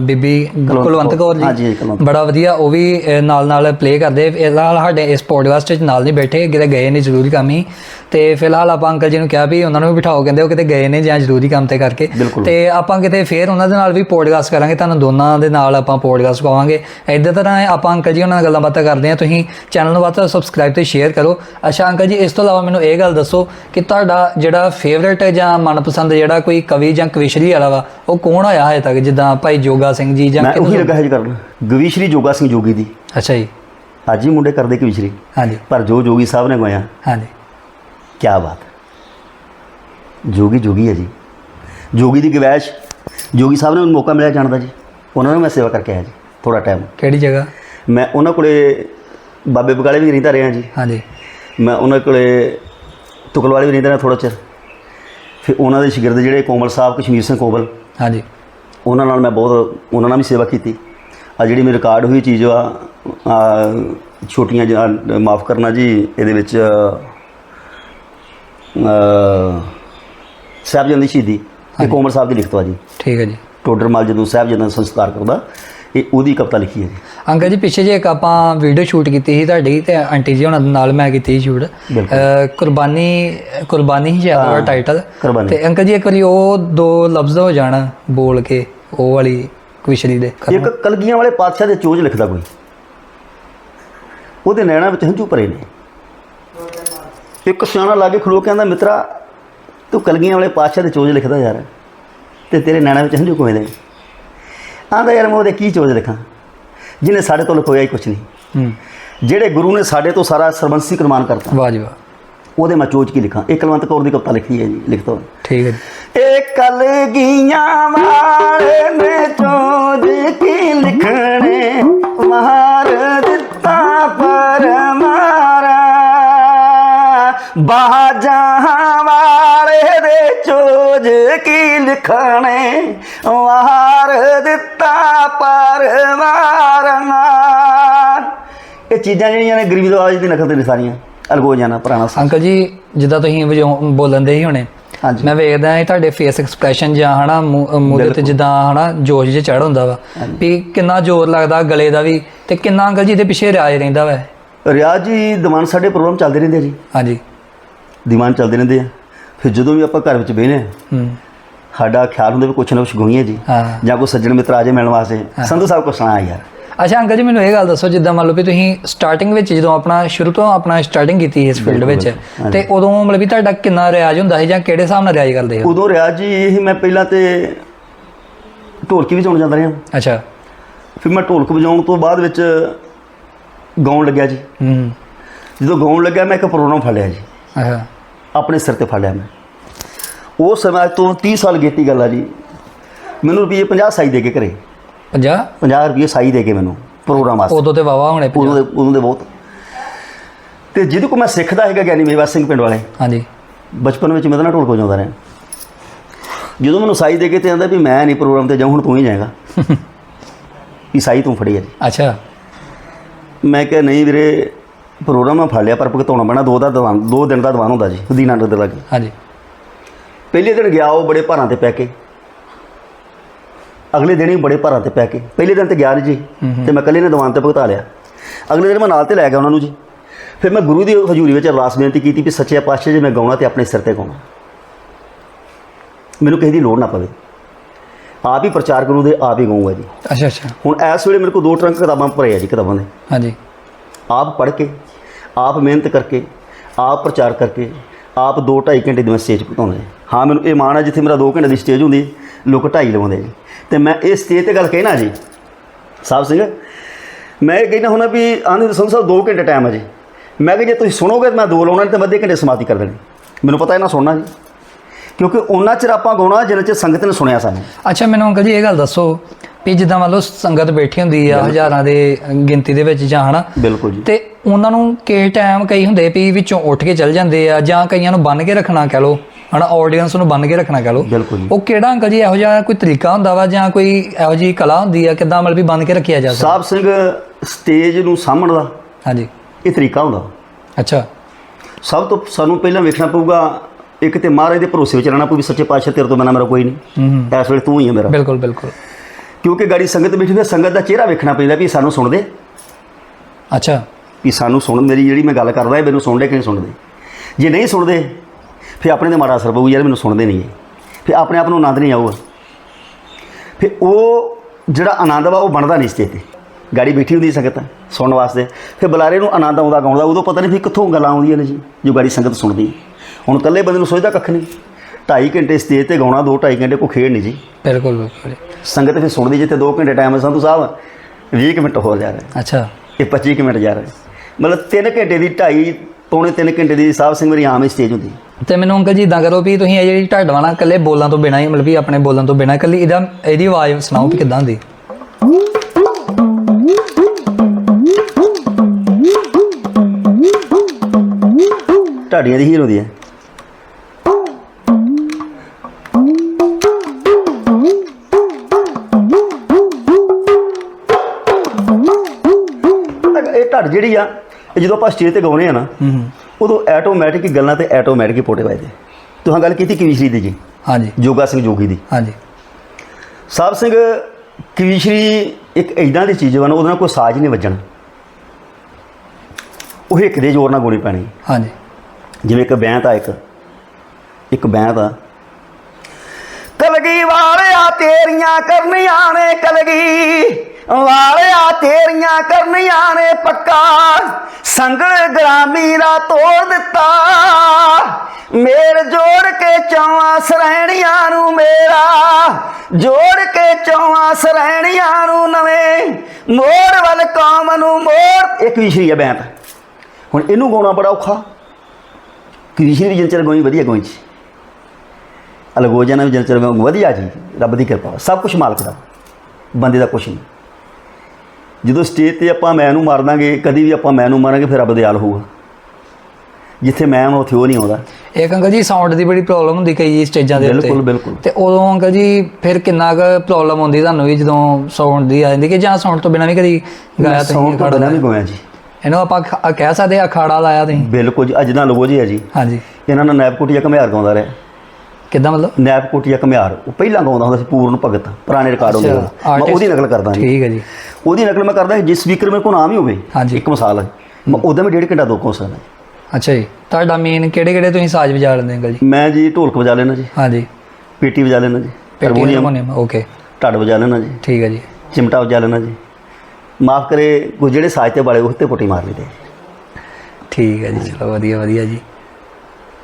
ਬੀਬੀ ਕੁਲਵੰਤ ਕੌਰ। ਜੀ। ਬੜਾ ਵਧੀਆ ਉਹ ਵੀ ਨਾਲ ਨਾਲ ਪਲੇ ਕਰਦੇ। ਫਿਲਹਾਲ ਸਾਡੇ ਇਸ ਪੋਡਕਾਸਟ ਵਿੱਚ ਨਾਲ ਨਹੀਂ ਬੈਠੇ ਕਿਤੇ ਗਏ ਨੇ ਜ਼ਰੂਰੀ ਕੰਮ ਹੀ। ਤੇ ਫਿਲਹਾਲ ਆਪਾਂ ਅੰਕਲ ਜੀ ਨੂੰ ਕਿਹਾ ਵੀ ਉਹਨਾਂ ਨੂੰ ਵੀ ਬਿਠਾਓ ਕਹਿੰਦੇ ਉਹ ਕਿਤੇ ਗਏ ਨੇ ਜਾਂ ਜ਼ਰੂਰੀ ਕੰਮ ਤੇ ਕਰਕੇ। ਤੇ ਆਪਾਂ ਕਿਤੇ ਫੇਰ ਉਹਨਾਂ ਦੇ ਨਾਲ ਵੀ ਪੋਡਕਾਸਟ ਕਰਾਂਗੇ ਤੁਹਾਨੂੰ ਦੋਨਾਂ ਦੇ ਨਾਲ ਆਪਾਂ ਪੋਡਕਾਸਟ ਪਾਵਾਂਗੇ ਇਦਾਂ ਤਰ੍ਹਾਂ ਆਪਾਂ ਅੰਕਲ ਜੀ ਉਹਨਾਂ ਨਾਲ ਗੱਲਾਂ ਬਾਤਾਂ ਕਰਦੇ ਹਾਂ ਤੁਸੀਂ ਚੈਨਲ ਨੂੰ ਵੱਧ ਤੋਂ ਸਬਸਕ੍ਰਾਈਬ ਤੇ ਸ਼ੇਅਰ ਕਰੋ। ਅੱਛਾ ਅੰਕਲ ਜੀ ਇਸ ਤੋਂ ਇਲਾਵਾ ਮੈਨੂੰ ਇਹ ਗੱਲ ਦੱਸੋ ਕਿ ਤੁਹਾਡਾ ਜਿਹੜਾ ਫੇਵਰਟ ਜਾਂ ਮਨਪਸੰਦ ਜਿਹੜਾ ਕੋਈ ਕਵੀ ਜਾਂ ਕਵਿਸ਼ਰੀ ਵਾਲਾ ਵਾ ਉਹ ਕੌਣ ਹੋਇਆ ਹਜੇ ਤੱਕ? ਜਿੱਦਾਂ ਭਾਈ ਜੋਗਾ ਸਿੰਘ ਜੀ ਜਾਂ ਮੈਂ ਉਹੀ ਲੱਗਾ ਹੈ ਜੀ ਕਰਨ ਗਵੀਸ਼ਰੀ ਜੋਗਾ ਸਿੰਘ ਜੋਗੀ ਦੀ। ਅੱਛਾ ਜੀ। ਅੱਜ ਹੀ ਮੁੰਡੇ ਕਰਦੇ ਕਵੀਸ਼ਰੀ। ਹਾਂਜੀ। ਪਰ ਜੋ ਜੋਗੀ ਸਾਹਿਬ ਨੇ ਗਾਇਆ ਹਾਂਜੀ। ਕੀ ਬਾਤ। ਜੋਗੀ ਜੋਗੀ ਹੈ ਜੀ। ਜੋਗੀ ਦੀ ਗਵੈਸ਼ ਜੋਗੀ ਸਾਹਿਬ ਨੇ ਮੈਨੂੰ ਮੌਕਾ ਮਿਲਿਆ ਜਾਣ ਦਾ ਜੀ। ਉਹਨਾਂ ਨੂੰ ਮੈਂ ਸੇਵਾ ਕਰਕੇ ਆਇਆ ਜੀ ਥੋੜਾ ਟਾਈਮ ਕਿਹੜੀ ਜਗ੍ਹਾ? ਮੈਂ ਉਹਨਾਂ ਕੋਲੇ ਬਾਬੇ ਬਗਾਲੇ ਵੀ ਰਹਿੰਦਾ ਰਿਹਾ ਜੀ। ਹਾਂਜੀ। ਮੈਂ ਉਹਨਾਂ ਕੋਲੇ ਤੁਕਲ ਵਾਲੇ ਵੀ ਰਹਿੰਦਾ ਰਿਹਾ ਥੋੜਾ ਚਿਰ। ਫਿਰ ਉਹਨਾਂ ਦੇ ਸ਼ਾਗਿਰਦ ਜਿਹੜੇ ਕੋਮਲ ਸਾਹਿਬ ਕਸ਼ਮੀਰ ਸਿੰਘ ਕੋਮਲ ਹਾਂਜੀ। ਉਹਨਾਂ ਨਾਲ ਮੈਂ ਬਹੁਤ ਉਹਨਾਂ ਨਾਲ ਵੀ ਸੇਵਾ ਕੀਤੀ। ਆ ਜਿਹੜੀ ਮੇਰੀ ਰਿਕਾਰਡ ਹੋਈ ਚੀਜ਼ ਆ ਆ, ਛੋਟੀਆਂ ਮਾਫ ਕਰਨਾ ਜੀ ਇਹਦੇ ਵਿੱਚ ਅ ਸਾਹਿਬਜ਼ਾਦੇ ਦੀ ਸ਼ਹੀਦੀ ਇਹ ਕੋਮਲ ਸਾਹਿਬ ਦੀ ਲਿਖਤ ਵਾ ਜੀ ਠੀਕ ਹੈ ਜੀ। ਟੋਡਰ ਮਲ ਜਦੋਂ ਸਾਹਿਬਜ਼ਾਦਾ ਦਾ ਸੰਸਕਾਰ ਕਰਦਾ ਇਹ ਉਹਦੀ ਕਵਿਤਾ ਲਿਖੀ ਹੈ ਜੀ। ਅੰਕਲ ਜੀ ਪਿੱਛੇ ਜੇ ਇੱਕ ਆਪਾਂ ਵੀਡੀਓ ਸ਼ੂਟ ਕੀਤੀ ਸੀ ਤੁਹਾਡੀ ਤੇ ਆਂਟੀ ਜੀ ਉਹਨਾਂ ਦੇ ਨਾਲ ਮੈਂ ਕੀਤੀ ਸੀ ਸ਼ੂਟ ਕੁਰਬਾਨੀ ਕੁਰਬਾਨੀ ਹੀ ਸ਼ਾਇਦ ਉਹਦਾ ਟਾਈਟਲ। ਤੇ ਅੰਕਲ ਜੀ ਇੱਕ ਵਾਰੀ ਉਹ ਦੋ ਲਫ਼ਜ਼ ਹੋ ਜਾਣ ਬੋਲ ਕੇ ਉਹ ਵਾਲੀ ਕਵਿਸ਼ਰੀ ਦੇ ਇੱਕ ਕਲਗੀਆਂ ਵਾਲੇ ਪਾਤਸ਼ਾਹ ਦੇ ਚੋਜ ਲਿਖਦਾ ਕੋਈ। ਉਹਦੇ ਨੈਣਾ ਵਿੱਚ ਹੰਝੂ ਭਰੇ ਨੇ। ਇੱਕ ਸਿਆਣਾ ਲਾਗੇ ਖਲੋ ਕਹਿੰਦਾ ਮਿੱਤਰਾ ਤੂੰ ਕਲਗੀਆਂ ਵਾਲੇ ਪਾਤਸ਼ਾਹ ਦੇ ਚੋਜ ਲਿਖਦਾ ਯਾਰ। ਤੇ ਤੇਰੇ ਨੈਣਾ ਵਿੱਚ ਹੰਝੂ ਕਿਵੇਂ ਦੇ ਆਂਦਾ ਯਾਰ ਮੈਂ ਉਹਦੇ ਕੀ ਚੋਜ ਲਿਖਾਂ ਜਿਹਨੇ ਸਾਡੇ ਤੋਂ ਲੁਕੋਇਆ ਹੀ ਕੁਛ ਨਹੀਂ। ਜਿਹੜੇ ਗੁਰੂ ਨੇ ਸਾਡੇ ਤੋਂ ਸਾਰਾ ਸਰਬੰਸੀ ਕੁਰਬਾਨ ਕਰਤਾ। ਵਾਹ ਜੀ ਵਾਹ। ਉਹਦੇ ਮੈਂ ਚੋਜ ਕੀ ਲਿਖਾਂ? ਇਹ ਕਲਵੰਤ ਕੌਰ ਦੀ ਕਵਿਤਾ ਲਿਖੀ ਹੈ ਜੀ ਲਿਖਤਾ ਠੀਕ ਹੈ ਜੀ। ਇਹ ਕਲਗੀਆਂ ਵਾਲੇ ਨੇ ਚੋਜ ਕੀ ਲਿਖਣੇ? ਮਾਰ ਬਾਜਾਂ ਵਾਲੇ ਦੇ ਚੋਜ ਕੀ ਲਿਖਣੇ? ਮਾਰ ਦਿੱਤਾ ਪਰ ਮਾਰਾ ਇਹ ਚੀਜ਼ਾਂ ਜਿਹੜੀਆਂ ਨੇ ਗਰੀਬੀ ਦੀ ਆਵਾਜ਼ ਦੀ ਨਕਲ ਤੇ ਨੇ ਸਾਰੀਆਂ। ਅਲਗੋ ਜਾਣਾ ਪੁਰਾਣਾ ਅੰਕਲ ਜੀ ਜਿੱਦਾਂ ਤੁਸੀਂ ਵਜਾਉ- ਬੋਲਣ ਦੇ ਹੀ ਹੋਣੇ ਹਾਂਜੀ। ਮੈਂ ਵੇਖਦਾ ਹਾਂ ਤੁਹਾਡੇ ਫੇਸ ਐਕਸਪ੍ਰੈਸ਼ਨ ਜਾਂ ਹਨਾ ਮੂੰਹ ਦੇ ਉੱਤੇ ਜਿੱਦਾਂ ਹਨਾ ਜੋਸ਼ ਜਿਹਾ ਚੜ ਹੁੰਦਾ ਵਾ। ਵੀ ਕਿੰਨਾ ਜ਼ੋਰ ਲੱਗਦਾ ਗਲੇ ਦਾ ਵੀ ਤੇ ਕਿੰਨਾ ਅੰਕਲ ਜੀ ਇਹਦੇ ਪਿੱਛੇ ਰਿਆਜ਼ ਰਹਿੰਦਾ ਵਾ ਰਿਆਜ਼ ਜੀ ਦੀਵਾਨ ਸਾਡੇ ਪ੍ਰੋਗਰਾਮ ਚੱਲਦੇ ਰਹਿੰਦੇ ਜੀ। ਹਾਂਜੀ। ਦੀਵਾਨ ਚੱਲਦੇ ਰਹਿੰਦੇ ਆ। ਫਿਰ ਜਦੋਂ ਵੀ ਆਪਾਂ ਘਰ ਵਿੱਚ ਬਹਿਨੇ ਆ ਹੂੰ। ਸਾਡਾ ਖਿਆਲ ਹੁੰਦਾ ਵੀ ਕੁਛ ਨਾ ਕੁਛ ਗੋਈਏ ਜੀ। ਜਾਂ ਕੋਈ ਸੱਜਣ ਮਿੱਤਰ ਆ ਜਾਏ ਮਿਲਣ ਵਾਸਤੇ। ਸੰਧੂ ਸਾਹਿਬ ਕੋ ਸੁਣਾ ਯਾਰ। ਅੱਛਾ ਅੰਕਲ ਜੀ ਮੈਨੂੰ ਇਹ ਗੱਲ ਦੱਸੋ ਜਿੱਦਾਂ ਮੰਨ ਲਓ ਵੀ ਤੁਸੀਂ ਸਟਾਰਟਿੰਗ ਵਿੱਚ ਜਦੋਂ ਆਪਣਾ ਸ਼ੁਰੂ ਤੋਂ ਆਪਣਾ ਸਟਾਰਟਿੰਗ ਕੀਤੀ ਇਸ ਫੀਲਡ ਵਿੱਚ ਤੇ ਉਦੋਂ ਮਤਲਬ ਵੀ ਤੁਹਾਡਾ ਕਿੰਨਾ ਰਿਆਜ਼ ਹੁੰਦਾ ਸੀ ਜਾਂ ਕਿਹੜੇ ਹਿਸਾਬ ਨਾਲ ਰਿਆਜ਼ ਕਰਦੇ ਹੋ? ਉਦੋਂ ਰਿਆਜ਼ ਜੀ ਇਹ ਮੈਂ ਪਹਿਲਾਂ ਤੇ ਢੋਲਕੀ ਵਜਾਉਣ ਜਾਂਦਾ ਰਿਹਾ। ਅੱਛਾ। ਫਿਰ ਮੈਂ ਢੋਲਕ ਵਜਾਉਣ ਤੋਂ ਬਾਅਦ ਵਿੱਚ ਗਾਉਣ ਲੱਗਿਆ ਜੀ। ਹੂੰ। ਜਦੋਂ ਗਾਉਣ ਲੱਗਿਆ ਮੈਂ ਇੱਕ ਪ੍ਰੋਗਰਾਮ ਫੜ ਲਿਆ ਜੀ। ਅੱਛਾ। ਆਪਣੇ ਸਿਰ ਤੇ ਫੜ ਲਿਆ ਮੈਂ। ਉਹ ਸਮੇਂ ਅੱਜ ਤੋਂ 30 ਸਾਲ ਗੇਤੀ ਗੱਲ ਆ ਜੀ। ਮੈਨੂੰ ਰੁਪਏ 50 ਸਾਈ ਦੇ ਕੇ ਘਰੇ। 50 50 ਰੁਪਏ ਸਾਈ ਦੇ ਕੇ ਮੈਨੂੰ ਪ੍ਰੋਗਰਾਮ ਵਾਸਤੇ। ਉਦੋਂ ਤੇ ਵਾਵਾ ਹੋਣੇ। ਉਦੋਂ ਦੇ ਉਦੋਂ ਦੇ ਬਹੁਤ। ਤੇ ਜਿਹਦੇ ਕੋ ਮੈਂ ਸਿੱਖਦਾ ਹੈਗਾ ਗਿਆਨੀ ਮੇਵਾ ਸਿੰਘ ਪਿੰਡ ਵਾਲੇ ਹਾਂਜੀ। ਬਚਪਨ ਵਿੱਚ ਮੈਂ ਤਾਂ ਨਾ ਢੋਲ ਵਜਾਉਂਦਾ ਰਿਹਾ। ਜਦੋਂ ਮੈਨੂੰ ਸਾਈ ਦੇ ਕੇ ਤੇ ਆਂਦਾ ਵੀ ਮੈਂ ਨਹੀਂ ਪ੍ਰੋਗਰਾਮ ਤੇ ਜਾਉਂ ਹੁਣ ਤੂੰ ਹੀ ਜਾਏਗਾ। ਵੀ ਸਾਈ ਤੂੰ ਫੜੀ ਹੈ ਜੀ। ਅੱਛਾ। ਮੈਂ ਕਿਹਾ ਨਹੀਂ ਵੀਰੇ ਪ੍ਰੋਗਰਾਮ ਮੈਂ ਫੜ ਲਿਆ ਪਰ ਭੁਗਤਾਉਣਾ ਪੈਣਾ ਦੋ ਦਾ ਦੀਵਾਨ ਦੋ ਦਿਨ ਦਾ ਦੀਵਾਨ ਹੁੰਦਾ ਜੀ ਦੀਨਾਨੰਦ ਦੇ ਲਾਗੇ। ਹਾਂਜੀ। ਪਹਿਲੇ ਦਿਨ ਗਿਆ ਉਹ ਬੜੇ ਭਾਰਾਂ ਤੇ ਪੈ ਕੇ। ਅਗਲੇ ਦਿਨ ਹੀ ਬੜੇ ਭਾਰਾਂ ਤੇ ਪੈ ਕੇ। ਪਹਿਲੇ ਦਿਨ ਤੇ ਗਿਆ ਨਹੀਂ ਜੀ ਤੇ ਮੈਂ ਇਕੱਲੇ ਨੇ ਦੀਵਾਨ ਤੇ ਭੁਗਤਾ ਲਿਆ। ਅਗਲੇ ਦਿਨ ਮੈਂ ਨਾਲ ਤੇ ਲੈ ਗਿਆ ਉਹਨਾਂ ਨੂੰ ਜੀ। ਫਿਰ ਮੈਂ ਗੁਰੂ ਦੀ ਹਜ਼ੂਰੀ ਵਿੱਚ ਅਰਦਾਸ ਬੇਨਤੀ ਕੀਤੀ ਵੀ ਸੱਚੇ ਪਾਤਸ਼ਾਹ ਜੇ ਮੈਂ ਗਾਉਣਾ ਤੇ ਆਪਣੇ ਸਿਰ ਤੇ ਗਾਉਣਾ। ਮੈਨੂੰ ਕਿਸੇ ਦੀ ਲੋੜ ਨਾ ਪਵੇ। ਆਪ ਹੀ ਪ੍ਰਚਾਰ ਕਰੂ ਦੇ ਆਪ ਹੀ ਗਾਊਂਗਾ ਜੀ। ਅੱਛਾ ਅੱਛਾ। ਹੁਣ ਇਸ ਵੇਲੇ ਮੇਰੇ ਕੋਲ ਦੋ ਟਰੰਕ ਕਿਤਾਬਾਂ ਭਰੇ ਆ ਜੀ ਕਿਤਾਬਾਂ ਦੇ। ਹਾਂਜੀ। ਆਪ ਪੜ੍ਹ ਕੇ ਆਪ ਮਿਹਨਤ ਕਰਕੇ, ਆਪ ਪ੍ਰਚਾਰ ਕਰਕੇ, ਆਪ 2.5 ਘੰਟੇ ਦੀ ਮੈਂ ਸਟੇਜ ਪਤਾਉਂਦਾ ਹਾਂ, ਮੈਨੂੰ ਇਹ ਮਾਣ ਹੈ ਜਿੱਥੇ ਮੇਰਾ 2 ਘੰਟੇ ਦੀ ਸਟੇਜ ਹੁੰਦੀ, ਲੋਕ 2.5 ਲਵਾਉਂਦੇ ਜੀ। ਤੇ ਮੈਂ ਇਹ ਸਟੇਜ ਤੇ ਗੱਲ ਕਹਿਣਾ ਜੀ ਸਾਹਿਬ ਸਿੰਘ, ਮੈਂ ਇਹ ਕਹਿਣਾ ਹੁੰਦਾ ਵੀ ਆਂਦੇ ਸੰਤ ਸਾਹਿਬ 2 ਘੰਟੇ ਟਾਈਮ ਹੈ ਜੀ। ਮੈਂ ਕਿ ਜੇ ਤੁਸੀਂ ਸੁਣੋਗੇ ਤਾਂ ਮੈਂ ਦੋ ਲਾਉਣਾ ਤੇ ਮੈਂ ਅੱਧੇ ਘੰਟੇ ਸਮਾਪਤੀ ਕਰ ਦੇਣੀ। ਮੈਨੂੰ ਪਤਾ ਇਹ ਨਾ ਸੁਣਨਾ ਜੀ। ਕਿਉਂਕਿ ਉਹਨਾਂ ਚਿਰ ਆਪਾਂ ਗਾਉਣਾ ਜਿੰਨਾ ਚਿਰ ਸੰਗਤ ਨੇ ਸੁਣਿਆ ਸਾਨੂੰ। ਅੱਛਾ ਮੈਨੂੰ ਅੰਕਲ ਜੀ ਇਹ ਗੱਲ ਦੱਸੋ ਵੀ ਜਿੱਦਾਂ ਮੰਨ ਲਓ ਸੰਗਤ ਬੈਠੀ ਹੁੰਦੀ ਆ ਹਜ਼ਾਰਾਂ ਦੇ ਗਿਣਤੀ ਦੇ ਵਿੱਚ ਜਾਂ ਹਨਾ ਬਿਲਕੁਲ ਜੀ। ਤੇ ਉਹਨਾਂ ਨੂੰ ਕਿਸੇ ਟਾਈਮ ਕਈ ਹੁੰਦੇ ਵੀ ਵਿੱਚੋਂ ਉੱਠ ਕੇ ਚੱਲ ਜਾਂਦੇ ਆ ਜਾਂ ਕਈਆਂ ਨੂੰ ਬੰਨ ਕੇ ਰੱਖਣਾ ਕਹਿ ਲਓ ਹਨਾ ਆਡੀਅנס ਨੂੰ ਬੰਨ ਕੇ ਰੱਖਣਾ ਕਹਿ ਜੀ। ਉਹ ਕਿਹੜਾ ਅੰਕਲ ਜੀ ਇਹੋ ਜਿਹਾ ਕੋਈ ਤਰੀਕਾ ਹੁੰਦਾ ਵਾ ਜਾਂ ਕੋਈ ਇਹੋ ਜਿਹੀ ਕਲਾ ਹੁੰਦੀ ਆ ਕਿੱਦਾਂ ਮਤਲਬ ਵੀ ਬੰਨ ਕੇ ਰੱਖਿਆ ਜਾ ਸਕਦਾ ਸਾਹਿਬ ਸਿੰਘ ਸਟੇਜ ਨੂੰ ਸਾਂਭਣ ਦਾ ਹਾਂਜੀ। ਇਹ ਤਰੀਕਾ ਹੁੰਦਾ ਅੱਛਾ। ਸਭ ਤੋਂ ਸਾਨੂੰ ਪਹਿਲਾਂ ਵੇਖਣਾ ਪਊਗਾ ਇੱਕ ਤੇ ਮਹਾਰਾਜ ਦੇ ਭਰੋਸੇ ਵਿੱਚ ਰਹਿਣਾ ਪਊ ਵੀ ਸੱਚੇ ਪਾਤਸ਼ਾਹ ਤੇਰੇ ਤੋਂ ਬਿਨਾਂ ਮੇਰਾ ਕੋਈ ਨਹੀਂ। ਹੂੰ ਹੂੰ। ਇਸ ਵੇਲੇ ਤੂੰ ਹੀ ਹੈ ਮੇਰਾ। ਬਿਲਕੁਲ ਬਿਲਕੁਲ। ਕਿਉਂਕਿ ਗਾੜੀ ਸੰਗਤ ਬੈਠੀ ਹੋਈ ਹੈ, ਸੰਗਤ ਦਾ ਚਿਹਰਾ ਵੇਖਣਾ ਪੈਂਦਾ ਵੀ ਸਾਨੂੰ ਸੁਣਦੇ। ਅੱਛਾ। ਵੀ ਸਾਨੂੰ ਸੁਣ ਮੇਰੀ ਜਿਹੜੀ ਮੈਂ ਗੱਲ ਕਰਦਾ ਇਹ ਮੈਨੂੰ ਸੁਣਦੇ ਕਿ ਨਹੀਂ ਸੁਣਦੇ। ਜੇ ਨਹੀਂ ਸੁਣਦੇ ਫਿਰ ਆਪਣੇ ਤੇ ਮਾੜਾ ਅਸਰ ਪਊ ਯਾਰ ਮੈਨੂੰ ਸੁਣਦੇ ਨਹੀਂ ਫਿਰ ਆਪਣੇ ਆਪ ਨੂੰ ਆਨੰਦ ਨਹੀਂ ਆਊਗਾ। ਫਿਰ ਉਹ ਜਿਹੜਾ ਆਨੰਦ ਵਾ ਉਹ ਬਣਦਾ ਨਹੀਂ ਸਟੇਜ ਤੇ ਗਾੜੀ ਬੈਠੀ ਹੁੰਦੀ ਸੰਗਤ ਸੁਣਨ ਵਾਸਤੇ। ਫਿਰ ਬੁਲਾਰੇ ਨੂੰ ਆਨੰਦ ਆਉਂਦਾ ਗਾਉਂਦਾ ਉਦੋਂ ਪਤਾ ਨਹੀਂ ਵੀ ਕਿੱਥੋਂ ਗੱਲਾਂ ਆਉਂਦੀਆਂ ਨੇ ਜੀ ਜੋ ਗਾੜੀ ਸੰਗਤ ਸੁਣਦੀ। ਹੁਣ ਇਕੱਲੇ ਬੰਦੇ ਨੂੰ ਸੋਚਦਾ ਕੱਖ ਨਹੀਂ। 2.5 ਘੰਟੇ ਸਟੇਜ ਤੇ ਗਾਉਣਾ 2.5 ਘੰਟੇ ਕੋ ਖੇਡ ਨਹੀਂ ਜੀ। ਬਿਲਕੁਲ ਬਿਲਕੁਲ ਸੰਗਤ ਫਿਰ ਸੁਣਦੀ ਜਿੱਥੇ 2 ਘੰਟੇ ਟਾਈਮ ਹੈ ਸੰਧੂ ਸਾਹਿਬ 20 ਕੁ ਮਿੰਟ ਹੋ ਜਾ ਰਿਹਾ। ਅੱਛਾ। ਇਹ 25 ਕੁ ਮਿੰਟ ਜਾ ਰਿਹਾ। ਮਤਲਬ 3 ਘੰਟੇ ਦੀ 2.5 ਪੌਣੇ 3 ਘੰਟੇ ਦੀ ਸਾਹਿਬ ਸਿੰਘ ਮੇਰੀ ਆਮ ਹੀ ਸਟੇਜ ਹੁੰਦੀ। ਤੇ ਮੈਨੂੰ ਅੰਕਲ ਜੀ ਇਦਾਂ ਕਰੋ ਵੀ ਤੁਸੀਂ ਇਹ ਜਿਹੜੀ ਢਾਡਵਾ ਨਾ ਇਕੱਲੇ ਬੋਲਾਂ ਤੋਂ ਬਿਨਾਂ ਹੀ ਮਤਲਬ ਵੀ ਆਪਣੇ ਬੋਲਾਂ ਤੋਂ ਬਿਨਾਂ ਇਕੱਲੀ ਇਹਦਾ ਇਹਦੀ ਆਵਾਜ਼ ਸੁਣਾਓ ਵੀ ਕਿੱਦਾਂ ਹੁੰਦੀ ਢਾਡੀਆਂ ਦੀ ਹੀਰ ਹੁੰਦੀ ਹੈ। ਢੱਡ ਜਿਹੜੀ ਆ ਇਹ ਜਦੋਂ ਆਪਾਂ ਸਟੇਜ ਤੇ ਗਾਉਨੇ ਆ ਨਾ ਉਦੋਂ ਆਟੋਮੈਟਿਕ ਗੱਲਾਂ ਤੇ ਆਟੋਮੈਟਿਕ ਪੋਟੇ ਵੱਜਦੇ ਤੁਹਾਂ ਗੱਲ ਕੀਤੀ ਕਵੀਸ਼ਰੀ ਦੀ ਜੀ? ਹਾਂਜੀ। ਜੋਗਾ ਸਿੰਘ ਜੋਗੀ ਦੀ। ਹਾਂਜੀ। ਸਾਹਿਬ ਸਿੰਘ ਕਵੀਸ਼ਰੀ ਇੱਕ ਇਦਾਂ ਦੀ ਚੀਜ਼ ਨਾ ਉਹਦੇ ਨਾਲ ਕੋਈ ਸਾਜ਼ ਨਹੀਂ ਵੱਜਣਾ। ਉਹ ਇੱਕ ਦੇ ਜ਼ੋਰ ਨਾਲ ਗੋਣੀ ਪੈਣੀ। ਹਾਂਜੀ। ਜਿਵੇਂ ਇੱਕ ਬੈਂਤ ਆ ਇੱਕ ਇੱਕ ਬੈਂਤ ਆ। ਕਲਗੀ ਵਾਲਿਆ ਤੇਰੀਆਂ ਕਰਨੀਆਂ ਨੇ ਕਲਗੀ। ਵਾਲਿਆ ਤੇਰੀਆਂ ਕਰਨੀਆਂ ਨੇ ਪੱਕਾ। ਸੰਗਲ ਗਰਾਮੀ ਦਾ ਤੋੜ ਦਿੱਤਾ। ਮੇਰ ਜੋੜ ਕੇ ਚੌਆਂ ਸਰੈਣੀਆਂ ਨੂੰ ਮੇਰਾ। ਜੋੜ ਕੇ ਚੌਆਂ ਸਰੈਣੀਆਂ ਨੂੰ ਨਵੇਂ। ਮੋੜ ਵੱਲ ਕੌਮ ਨੂੰ ਮੋੜ। ਇੱਕ ਵਿਸ਼ਰੀ ਆ ਬੈਂਤ ਹੁਣ ਇਹਨੂੰ ਗਾਉਣਾ ਬੜਾ ਔਖਾ। ਕ੍ਰਿਸ਼ਨ ਵੀ ਜਨਚਰ ਗੋਈ ਵਧੀਆ ਗੋਈ ਚ ਅਲਗੋਜਾ ਨਾਲ ਵੀ ਜਨਚਰ ਗੋਈ ਵਧੀਆ ਜੀ। ਰੱਬ ਦੀ ਕਿਰਪਾ। ਸਭ ਕੁਝ ਮਾਲਕ ਦਾ। ਬੰਦੇ ਦਾ ਕੁਝ ਨਹੀਂ। ਜਦੋਂ ਸਟੇਜ ਤੇ ਆਪਾਂ ਮੈਂ ਨੂੰ ਮਾਰ ਦਾਂਗੇ ਕਦੀ ਵੀ ਆਪਾਂ ਮੈਂ ਨੂੰ ਮਾਰਾਂਗੇ ਫਿਰ ਰੱਬ ਦੇ ਹਾਲ ਹੋਊਗਾ। ਜਿੱਥੇ ਮੈਂ ਹਾਂ ਉੱਥੇ ਉਹ ਨਹੀਂ ਆਉਂਦਾ। ਇੱਕ ਅੰਕਲ ਜੀ ਸਾਊਂਡ ਦੀ ਬੜੀ ਪ੍ਰੋਬਲਮ ਹੁੰਦੀ ਕਈ ਸਟੇਜਾਂ ਦੇ ਉੱਤੇ। ਬਿਲਕੁਲ ਬਿਲਕੁਲ। ਤੇ ਉਦੋਂ ਅੰਕਲ ਜੀ ਫਿਰ ਕਿੰਨਾ ਕੁ ਪ੍ਰੋਬਲਮ ਹੁੰਦੀ ਤੁਹਾਨੂੰ ਵੀ ਜਦੋਂ ਸਾਊਂਡ ਦੀ ਆ ਜਾਂਦੀ ਕਿ ਜਾਂ ਸਾਊਂਡ ਤੋਂ ਬਿਨਾਂ ਵੀ ਕਦੀ ਗਾਇਆ ਸੌਣ ਤੁਸੀਂ ਤੋਂ ਬਿਨਾਂ ਵੀ ਗੋਇਆ ਜੀ। ਇਹਨੂੰ ਆਪਾਂ ਕਹਿ ਸਕਦੇ ਹਾਂ ਅਖਾੜਾ ਲਾਇਆ ਤੁਸੀਂ? ਬਿਲਕੁਲ ਜੀ ਅੱਜ ਦਾ ਲਗੋ ਜੀ ਹੈ ਜੀ। ਹਾਂਜੀ। ਇਹਨਾਂ ਨਾਲ ਨੈਪ ਕੁਟੀਆ ਘਮਿਆਰ ਗਾਉਂਦਾ ਰਿਹਾ। ਕਿੱਦਾਂ ਮਤਲਬ? ਨੈਪ ਕੁਟੀਆ ਘਮਿਆਰ। ਉਹ ਪਹਿਲਾਂ ਗਾਉਂਦਾ ਹੁੰਦਾ ਸੀ ਪੂਰਨ ਭਗਤ ਪੁਰਾਣੇ ਰਿਕਾਰਡ ਹੁੰਦੇ। ਮੈਂ। ਉਹਦੀ ਨਕਲ ਕਰਦਾ ਜੀ ਠੀਕ ਹੈ ਜੀ। ਉਹਦੀ ਨਕਲ ਮੈਂ ਕਰਦਾ ਜਿਸ ਸਪੀਕਰ ਮੇਰੇ ਕੋਲ ਨਾਮ ਹੀ ਹੋਵੇ ਹਾਂਜੀ। ਇੱਕ ਮਿਸਾਲ ਹੈ ਮੈਂ ਉਹਦਾ ਮੈਂ ਡੇਢ ਘੰਟਾ ਦੋ ਕੋ ਸਕਦਾ। ਅੱਛਾ ਜੀ। ਤੁਹਾਡਾ ਮੇਨ ਕਿਹੜੇ ਕਿਹੜੇ ਤੁਸੀਂ ਸਾਜ਼ ਵਜਾ ਲੈਂਦੇ ਅੰਕਲ ਜੀ? ਮੈਂ ਜੀ ਢੋਲਕ ਵਜਾ ਲੈਣਾ ਜੀ। ਹਾਂਜੀ। ਪੇਟੀ ਵਜਾ ਲੈਣਾ ਜੀ। ਹਾਰਮੋਨੀਅਮ। ਓਕੇ ਢੱਡ ਵਜਾ ਲੈਣਾ ਜੀ। ਠੀਕ ਹੈ ਜੀ। ਚਿਮਟਾ ਵਜਾ ਲੈਣਾ ਜੀ। ਮਾਫ ਕਰੇ ਕੋਈ ਜਿਹੜੇ ਸਾਜ਼ ਤੇ ਵਾਲੇ ਉਹ ਤੇ ਪੁੱਟੀ ਮਾਰ ਲਈਦੇ ਠੀਕ ਹੈ ਜੀ ਚਲੋ ਵਧੀਆ ਵਧੀਆ ਜੀ।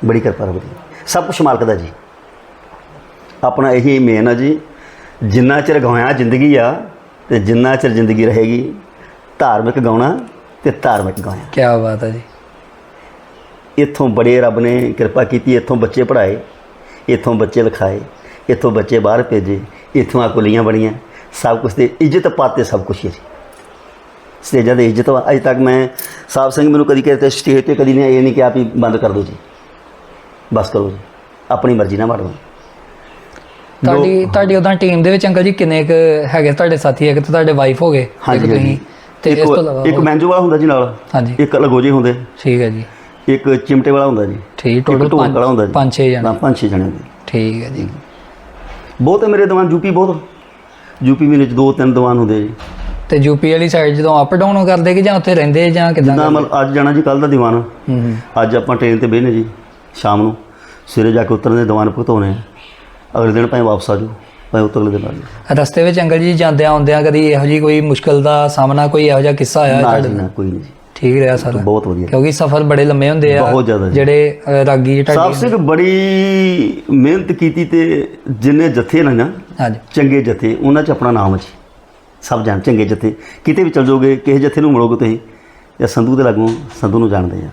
ਬੜੀ ਕਿਰਪਾ ਰੱਬ ਦੀ ਸਭ ਕੁਝ ਮਾਲਕ ਦਾ ਜੀ। ਆਪਣਾ ਇਹੀ ਮੇਨ ਆ ਜੀ। ਜਿੰਨਾ ਚਿਰ ਗਾਉਣਾ ਜ਼ਿੰਦਗੀ ਆ ਤੇ ਜਿੰਨਾ ਚਿਰ ਜ਼ਿੰਦਗੀ ਰਹੇਗੀ ਧਾਰਮਿਕ ਗਾਉਣਾ ਤੇ ਧਾਰਮਿਕ ਗਾਉਣਾ। ਕੀ ਬਾਤ ਹੈ ਜੀ। ਇੱਥੋਂ ਬੜੇ ਰੱਬ ਨੇ ਕਿਰਪਾ ਕੀਤੀ ਇੱਥੋਂ ਬੱਚੇ ਪੜ੍ਹਾਏ ਇੱਥੋਂ ਬੱਚੇ ਲਿਖਾਏ ਇੱਥੋਂ ਬੱਚੇ ਬਾਹਰ ਭੇਜੇ ਇੱਥੋਂ ਆ ਕੁਲੀਆਂ ਬਣੀਆਂ। ਸਭ ਕੁਝ ਤੇ ਇੱਜ਼ਤ ਪਾਤੇ ਸਭ ਕੁਝ ਹੀ ਹੈ ਜੀ। ਸਟੇਜਾਂ ਦੇ ਇੱਜ਼ਤ। ਅੱਜ ਤੱਕ ਮੈਂ ਸਾਹਿਬ ਸਿੰਘ ਮੈਨੂੰ ਕਦੀ ਕਹਿੰਦੇ ਸਟੇਜ ਤੇ ਕਦੀ ਨੇ ਇਹ ਨਹੀਂ ਕਿਹਾ ਵੀ ਬੰਦ ਕਰ ਦਿਓ ਜੀ। ਬਸ ਕਰੋ ਜੀ। ਆਪਣੀ ਮਰਜ਼ੀ ਨਾਲ ਵੜੋ ਤੁਹਾਡੀ ਤੁਹਾਡੀ ਉਦਾਂ ਟੀਮ ਦੇ ਵਿੱਚ ਅੰਕਲ ਜੀ ਕਿੰਨੇ ਕੁ ਹੈਗੇ? ਤੁਹਾਡੇ ਸਾਥੀ ਇੱਕ ਤਾਂ ਤੁਹਾਡੇ ਵਾਈਫ ਹੋ ਗਏ ਇੱਕ ਤੁਸੀਂ। ਤੇ ਇਸ ਤੋਂ ਇਲਾਵਾ ਇੱਕ ਮੈਂਜੋ ਵਾਲਾ ਹੁੰਦਾ ਜੀ ਨਾਲ ਹਾਂਜੀ। ਇੱਕ ਲਗੋਜੇ ਹੁੰਦੇ। ਠੀਕ ਹੈ ਜੀ। ਇੱਕ ਚਿਮਟੇ ਵਾਲਾ ਹੁੰਦਾ ਜੀ। ਠੀਕ ਟੋਟਲ ਢੋਲਕ ਵਾਲਾ ਹੁੰਦਾ ਜੀ। ਪੰਜ ਛੇ ਜਣੇ। ਨਾ ਪੰਜ ਛੇ ਜਣੇ ਠੀਕ ਹੈ ਜੀ। ਬਹੁਤ ਹੈ ਮੇਰੇ ਦੀਵਾਨ ਯੂਪੀ ਬਹੁਤ। ਯੂਪੀ ਮਹੀਨੇ ਚ ਦੋ ਤਿੰਨ ਦੀਵਾਨ ਹੁੰਦੇ ਜੀ। ਤੇ ਯੂਪੀ ਵਾਲੀ ਸਾਈਡ ਜਦੋਂ ਅਪ ਡਾਊਨ ਕਰਦੇ ਕਿ ਜਾਂ ਉੱਥੇ ਰਹਿੰਦੇ ਜਾਂ ਕਿਦਾਂ ਜਿੱਦਾਂ ਮਤਲਬ ਅੱਜ ਜਾਣਾ ਜੀ ਕੱਲ ਦਾ ਦੀਵਾਨ। ਹੂੰ ਹੂੰ। ਅੱਜ ਆਪਾਂ ਟ੍ਰੇਨ ਤੇ ਬਹਿਨੇ ਜੀ ਸ਼ਾਮ ਨੂੰ। ਸਵੇਰੇ ਜਾ ਕੇ ਉਤਰਨੇ ਦੀਵਾਨ ਭੁਗਤਾਉਣੇ। ਆ ਅਗਲੇ ਦਿਨ ਭਾਵੇਂ ਵਾਪਸ ਆ ਜਾਓ ਭਾਵੇਂ ਉਤਰ ਅਗਲੇ ਦਿਨ ਆ ਜਾਓ। ਰਸਤੇ ਵਿੱਚ ਅੰਕਲ ਜੀ ਜਾਂਦਿਆਂ ਆਉਂਦਿਆਂ ਕਦੀ ਇਹੋ ਜੀ ਕੋਈ ਮੁਸ਼ਕਲ ਦਾ ਸਾਹਮਣਾ ਕੋਈ ਇਹੋ ਜਿਹਾ ਕਿੱਸਾ ਆਇਆ ਨਾ ਤੁਹਾਡੇ ਜੀ ਨਾਲ? ਨਾ ਕੋਈ ਨਹੀਂ ਜੀ। ਠੀਕ ਰਿਹਾ ਸਾਰਾ? ਬਹੁਤ ਵਧੀਆ। ਕਿਉਂਕਿ ਸਫ਼ਰ ਬੜੇ ਲੰਮੇ ਹੁੰਦੇ ਆ ਬਹੁਤ ਜ਼ਿਆਦਾ ਜੀ। ਜਿਹੜੇ ਅ, ਰਾਗੀ ਸਾਹਿਬ ਤੁਹਾਡੀ ਸਿੰਘ ਬੜੀ ਮਿਹਨਤ ਕੀਤੀ ਤੇ ਜਿੰਨੇ ਜਥੇ ਨੇ ਨਾ ਹਾਂਜੀ। ਚੰਗੇ ਜਥੇ ਉਹਨਾਂ 'ਚ ਆਪਣਾ ਨਾਮ ਹੈ ਜੀ। ਸਭ ਜਾਣ ਚੰਗੇ ਜਥੇ। ਕਿਤੇ ਵੀ ਚਲ ਜਾਓਗੇ ਕਿਸੇ ਜਥੇ ਨੂੰ ਮਿਲੋਗੇ ਤੁਸੀਂ ਜਾਂ ਸੰਧੂ ਦੇ ਲਾਗੋਂ ਸੰਧੂ ਨੂੰ ਜਾਣਦੇ ਆ।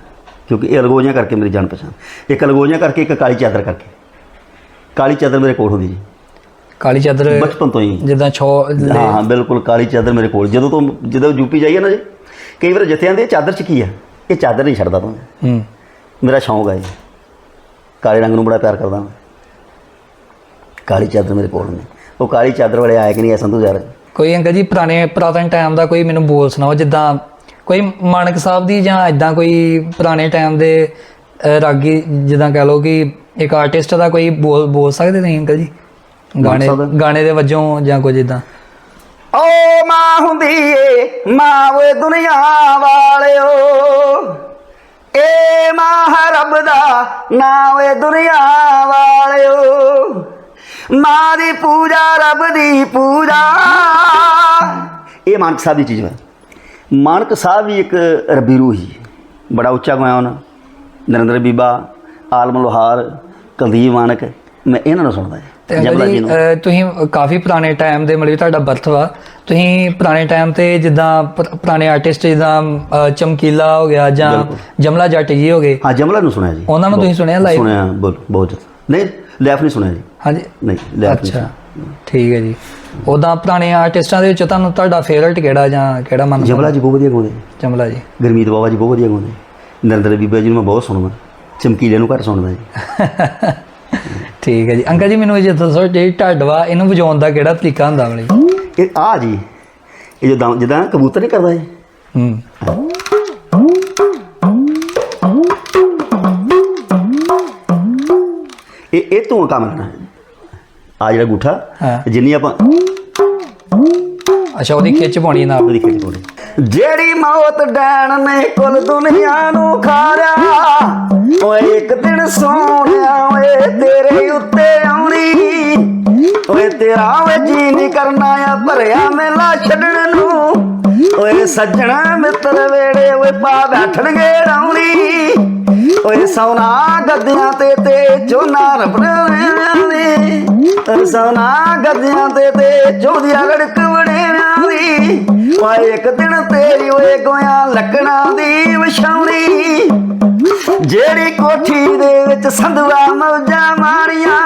ਕਿਉਂਕਿ ਇਹ ਅਲਗੋਜੀਆਂ ਕਰਕੇ ਮੇਰੀ ਜਾਣ ਪਛਾਣ ਇੱਕ ਅਲਗੋਜੀਆਂ ਕਰਕੇ ਇੱਕ ਕਾਲੀ ਚਾਦਰ ਕਰਕੇ। ਕਾਲੀ ਚਾਦਰ ਮੇਰੇ ਕੋਲ ਹੁੰਦੀ ਜੀ। ਕਾਲੀ ਚਾਦਰ ਬਚਪਨ ਤੋਂ ਹੀ। ਜਿੱਦਾਂ ਛੋ ਹਾਂ ਹਾਂ ਬਿਲਕੁਲ ਕਾਲੀ ਚਾਦਰ ਮੇਰੇ ਕੋਲ। ਜਦੋਂ ਤੋਂ ਜਦੋਂ ਯੂਪੀ ਜਾਈਏ ਨਾ ਜੀ ਕਈ ਵਾਰ ਜਥਿਆਂ ਦੇ ਚਾਦਰ 'ਚ ਕੀ ਆ? ਇਹ ਚਾਦਰ ਨਹੀਂ ਛੱਡਦਾ ਤੂੰ ਹੂੰ। ਮੇਰਾ ਸ਼ੌਂਕ ਹੈ ਜੀ। ਕਾਲੇ ਰੰਗ ਨੂੰ ਬੜਾ ਪਿਆਰ ਕਰਦਾ ਮੈਂ। ਕਾਲੀ ਚਾਦਰ ਮੇਰੇ ਕੋਲ ਨੇ ਉਹ ਕਾਲੀ ਚਾਦਰ ਵਾਲੇ ਆਏ ਕਿ ਨਹੀਂ ਸੰਧੂ ਯਾਰ। ਕੋਈ ਅੰਕਲ ਜੀ ਪੁਰਾਣੇ ਪੁਰਾਤਨ ਟਾਈਮ ਦਾ ਕੋਈ ਮੈਨੂੰ ਬੋਲ ਸੁਣਾਓ ਜਿੱਦਾਂ ਕੋਈ ਮਾਨਕ ਸਾਹਿਬ ਦੀ ਜਾਂ ਇਦਾਂ ਕੋਈ ਪੁਰਾਣੇ ਟਾਈਮ ਦੇ ਰਾਗੀ ਜਿੱਦਾਂ ਕਹ ਲਓ ਕਿ ਇੱਕ ਆਰਟਿਸਟ ਦਾ ਕੋਈ ਬੋਲ ਬੋਲ ਸਕਦੇ ਤੁਸੀਂ ਅੰਕਲ ਜੀ? ਗਾਣੇ। ਗਾਣੇ ਦੇ ਵਜੋਂ ਜਾਂ ਕੁਝ ਇਦਾਂ ਓ ਮਾਂ ਹੁੰਦੀ ਏ ਮਾਂ ਵੇ ਦੁਨੀਆ ਵਾਲਿਓ। ਏ ਮਾਂ ਰੱਬ ਦਾ ਨਾਂ ਵੇ ਦੁਨੀਆ ਵਾਲਿਓ। ਮਾਂ ਦੀ ਪੂਜਾ ਰੱਬ ਦੀ ਪੂਜਾ। ਇਹ ਮਾਨਕ ਸਾਹਿਬ ਦੀ ਚੀਜ਼ ਹੈ ਮਾਨਕ ਸਾਹਿਬ ਵੀ ਇੱਕ ਰੱਬੀ ਰੂਹ। ਬੜਾ ਉੱਚਾ ਗਾਇਆ ਉਹਨਾਂ। ਨਰਿੰਦਰ ਬੀਬਾ ਆਲਮ ਲੋਹਾਰ। ਕੁਲਦੀਪ ਮਾਨਕ ਮੈਂ ਇਹਨਾਂ ਨੂੰ ਸੁਣਦਾ ਜੀ ਜਬਲਾ ਨੂੰ। ਤੁਸੀਂ ਕਾਫੀ ਪੁਰਾਣੇ ਟਾਈਮ ਦੇ ਮਤਲਬ ਤੁਹਾਡਾ ਬਰਥ ਵਾ। ਤੁਸੀਂ ਪੁਰਾਣੇ ਟਾਈਮ ਤੇ ਜਿੱਦਾਂ ਪੁਰ- ਪੁਰਾਣੇ ਆਰਟਿਸਟ ਜਿੱਦਾਂ ਚਮਕੀਲਾ ਹੋ ਗਿਆ ਜਾਂ ਜਮਲਾ ਜੱਟ ਜੀ ਹੋ ਗਏ। ਹਾਂ ਜਮਲਾ ਨੂੰ ਸੁਣਿਆ ਜੀ। ਉਹਨਾਂ ਨੂੰ ਤੁਸੀਂ ਸੁਣਿਆ ਲਾਈਵ ਸੁਣਿਆ ਬਹੁਤ। ਨਹੀਂ ਲੈਫ ਨਹੀਂ ਸੁਣਿਆ ਜੀ। ਹਾਂਜੀ। ਨਹੀਂ ਲੈਫ ਨਹੀਂ ਅੱਛਾ। ਠੀਕ ਹੈ ਜੀ। ਉਦਾਂ ਪੁਰਾਣੇ ਆਰਟਿਸਟਾਂ ਦੇ ਵਿੱਚ ਤੁਹਾਨੂੰ ਤੁਹਾਡਾ ਫੇਵਰਟ ਕਿਹੜਾ ਜਾਂ ਕਿਹੜਾ ਮੰਨ ਜਮਲਾ ਜੀ ਬਹੁਤ ਵਧੀਆ ਗਾਉਂਦੇ। ਜਮਲਾ ਜੀ। ਗਰਮੀਤ ਬਾਬਾ ਜੀ ਬਹੁਤ ਵਧੀਆ ਗਾਉਂਦੇ। ਨਰਿੰਦਰ ਬੀਬਾ ਜੀ ਨੂੰ ਮੈਂ ਬਹੁਤ ਸੁਣਦਾ। ਚਮਕੀਲੇ ਨੂੰ ਘਰ ਸੁਣਦਾ ਜੀ ਠੀਕ ਹੈ ਜੀ। ਅੰਕਲ ਜੀ ਮੈਨੂੰ ਇਹ ਦੱਸੋ ਜਿਹੜੀ ਢੱਡਵਾ ਇਹਨੂੰ ਵਜਾਉਣ ਦਾ ਕਿਹੜਾ ਤਰੀਕਾ ਹੁੰਦਾ ਬਲੇ ਇਹ ਆ ਜੀ ਇਹ ਜਦੋਂ ਜਿੱਦਾਂ ਕਬੂਤਰ ਨਹੀਂ ਕਰਦਾ ਇਹ। ਹੂੰ। ਇਹ ਇਹ ਤੋਂ ਕੰਮ ਕਰਨਾ ਆ ਜਿਹੜਾ ਗੁੱਠਾ ਜਿੰਨੀ ਆਪਾਂ ਅੱਛਾ, ਉਹਦੀ ਖਿੱਚ ਪਾਉਣੀ ਨਾਲ। ਉਹਦੀ ਖੇਤੀ ਕੋਲੇ ਜਿਹੜੀ ਮੌਤ ਡੈਣ ਨੇ ਕੁੱਲ ਦੁਨੀਆ ਨੂੰ ਖਾਰਿਆ, ਓਏ ਇੱਕ ਦਿਨ ਸੋਹਣਿਆ ਓਏ ਤੇਰੇ ਉੱਤੇ ਆਉਣੀ। ਓਏ ਤੇਰਾ ਓਏ ਜੀ ਨਹੀਂ ਕਰਨਾ ਆ, ਭਰਿਆ ਮੇਲਾ ਛੱਡਣ ਨੂੰ। ਓਏ ਸੱਜਣਾ ਮਿੱਤਰ ਵੇੜੇ ਓਏ ਪਾ ਬੈਠਣਗੇ ਰੌਣੀ। ਓਏ ਸੋਨਾ ਗੱਦਿਆਂ ਤੇ ਤੇ ਝੋਨਾ ਰਬੜਿਆਂ ਨੇ। ਓਏ ਸੋਨਾ ਗੱਦਿਆਂ ਤੇ ਤੇ ਝੋਦੀਆਂ ਲੜਕ ਦੀ ਓਏ ਇੱਕ ਦਿਨ ਤੇਰੀ ਓਏ ਗੋਇਆ ਲੱਕੜਾਂ ਦੀ ਵਿਛਾਉਣੀ। ਜਿਹੜੀ ਕੋਠੀ ਦੇ ਵਿੱਚ ਸੰਧਵਾ ਮੌਜਾਂ ਮਾਰੀਆਂ,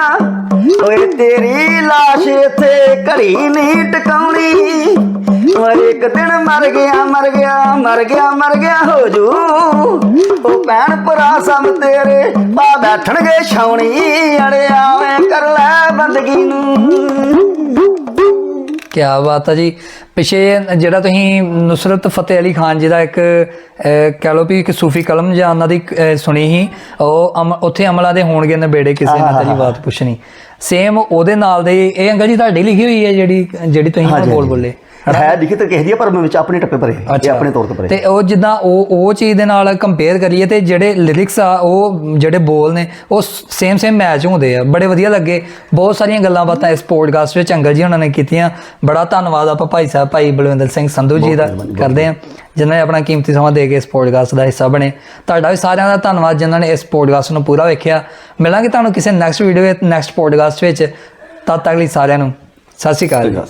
ਓਏ ਤੇਰੀ ਲਾਸ਼ ਇੱਥੇ ਘੜੀ ਨਹੀਂ ਟਿਕਾਉਣੀ। ਓਏ ਇੱਕ ਦਿਨ ਮਰ ਗਿਆ ਮਰ ਗਿਆ ਮਰ ਗਿਆ ਮਰ ਗਿਆ ਹੋ ਜੂ। ਉਹ ਭੈਣ ਭਰਾ ਸਭ ਤੇਰੇ ਪਾ ਬੈਠਣਗੇ ਛਾਉਣੀ, ਅੜਿਆ ਓਏ ਕਰ ਲੈ ਬੰਦਗੀ ਨੂੰ। ਕੀ ਬਾਤ ਹੈ ਜੀ। ਪਿਛੇ ਜਿਹੜਾ ਤੁਸੀਂ ਨੁਸਰਤ ਫਤਿਹ ਅਲੀ ਖਾਨ ਜੀ ਦਾ ਇੱਕ ਕਹਿ ਲਓ ਵੀ ਇੱਕ ਸੂਫੀ ਕਲਮ ਜਾਂ ਉਹਨਾਂ ਦੀ ਸੁਣੀ ਸੀ ਉਹ ਉੱਥੇ ਅਮਲਾ ਦੇ ਹੋਣਗੇ ਨਬੇੜੇ ਕਿਸੇ ਨੇ ਤਾਂ ਜੀ ਬਾਤ ਪੁੱਛਣੀ। ਸੇਮ ਉਹਦੇ ਨਾਲ ਦੇ ਇਹ ਅੰਕਲ ਜੀ ਤੁਹਾਡੀ ਲਿਖੀ ਹੋਈ ਹੈ ਜਿਹੜੀ ਜਿਹੜੀ ਤੁਸੀਂ ਬੋਲ ਬੋਲੇ? ਹੈ ਲਿਖੀ ਤਾਂ ਕਿਸੇ ਦੀ ਆ, ਪਰ ਮੈਂ ਵਿੱਚ ਆਪਣੇ ਟੱਪੇ ਭਰੇ ਇਹ ਆਪਣੇ ਤੌਰ ਤੇ ਭਰੇ ਤੇ ਉਹ ਜਿੱਦਾਂ ਉਹ ਉਹ ਚੀਜ਼ ਦੇ ਨਾਲ ਕੰਪੇਅਰ ਕਰੀਏ ਤੇ ਜਿਹੜੇ ਲਿਰਿਕਸ ਆ ਉਹ ਜਿਹੜੇ ਬੋਲ ਨੇ ਉਹ ਸੇਮ ਸੇਮ ਮੈਚ ਹੁੰਦੇ ਆ। ਬੜੇ ਵਧੀਆ ਲੱਗੇ। ਬਹੁਤ ਸਾਰੀਆਂ ਗੱਲਾਂ ਬਾਤਾਂ ਇਸ ਪੋਡਕਾਸਟ ਵਿੱਚ ਅੰਗਲ ਜੀ ਉਹਨਾਂ ਨੇ ਕੀਤੀਆਂ। ਬੜਾ ਧੰਨਵਾਦ ਆਪਾਂ ਭਾਈ ਸਾਹਿਬ ਭਾਈ ਬਲਵਿੰਦਰ ਸਿੰਘ ਸੰਧੂ ਜੀ ਦਾ ਕਰਦੇ ਆ ਜਿਨ੍ਹਾਂ ਨੇ ਆਪਣਾ ਕੀਮਤੀ ਸਮਾਂ ਦੇ ਕੇ ਇਸ ਪੋਡਕਾਸਟ ਦਾ ਹਿੱਸਾ ਬਣੇ। ਤੁਹਾਡਾ ਵੀ ਸਾਰਿਆਂ ਦਾ ਧੰਨਵਾਦ ਜਿਨ੍ਹਾਂ ਨੇ ਇਸ ਪੋਡਕਾਸਟ ਨੂੰ ਪੂਰਾ ਵੇਖਿਆ। ਮਿਲਾਂਗੇ ਤੁਹਾਨੂੰ ਕਿਸੇ ਨੈਕਸਟ ਵੀਡੀਓ ਵਿੱਚ ਨੈਕਸਟ ਪੋਡਕਾਸਟ ਵਿੱਚ। ਤਦ ਤੱਕ ਲਈ ਸਾਰਿਆਂ ਨੂੰ ਸਤਿ ਸ਼੍ਰੀ ਅਕਾਲ।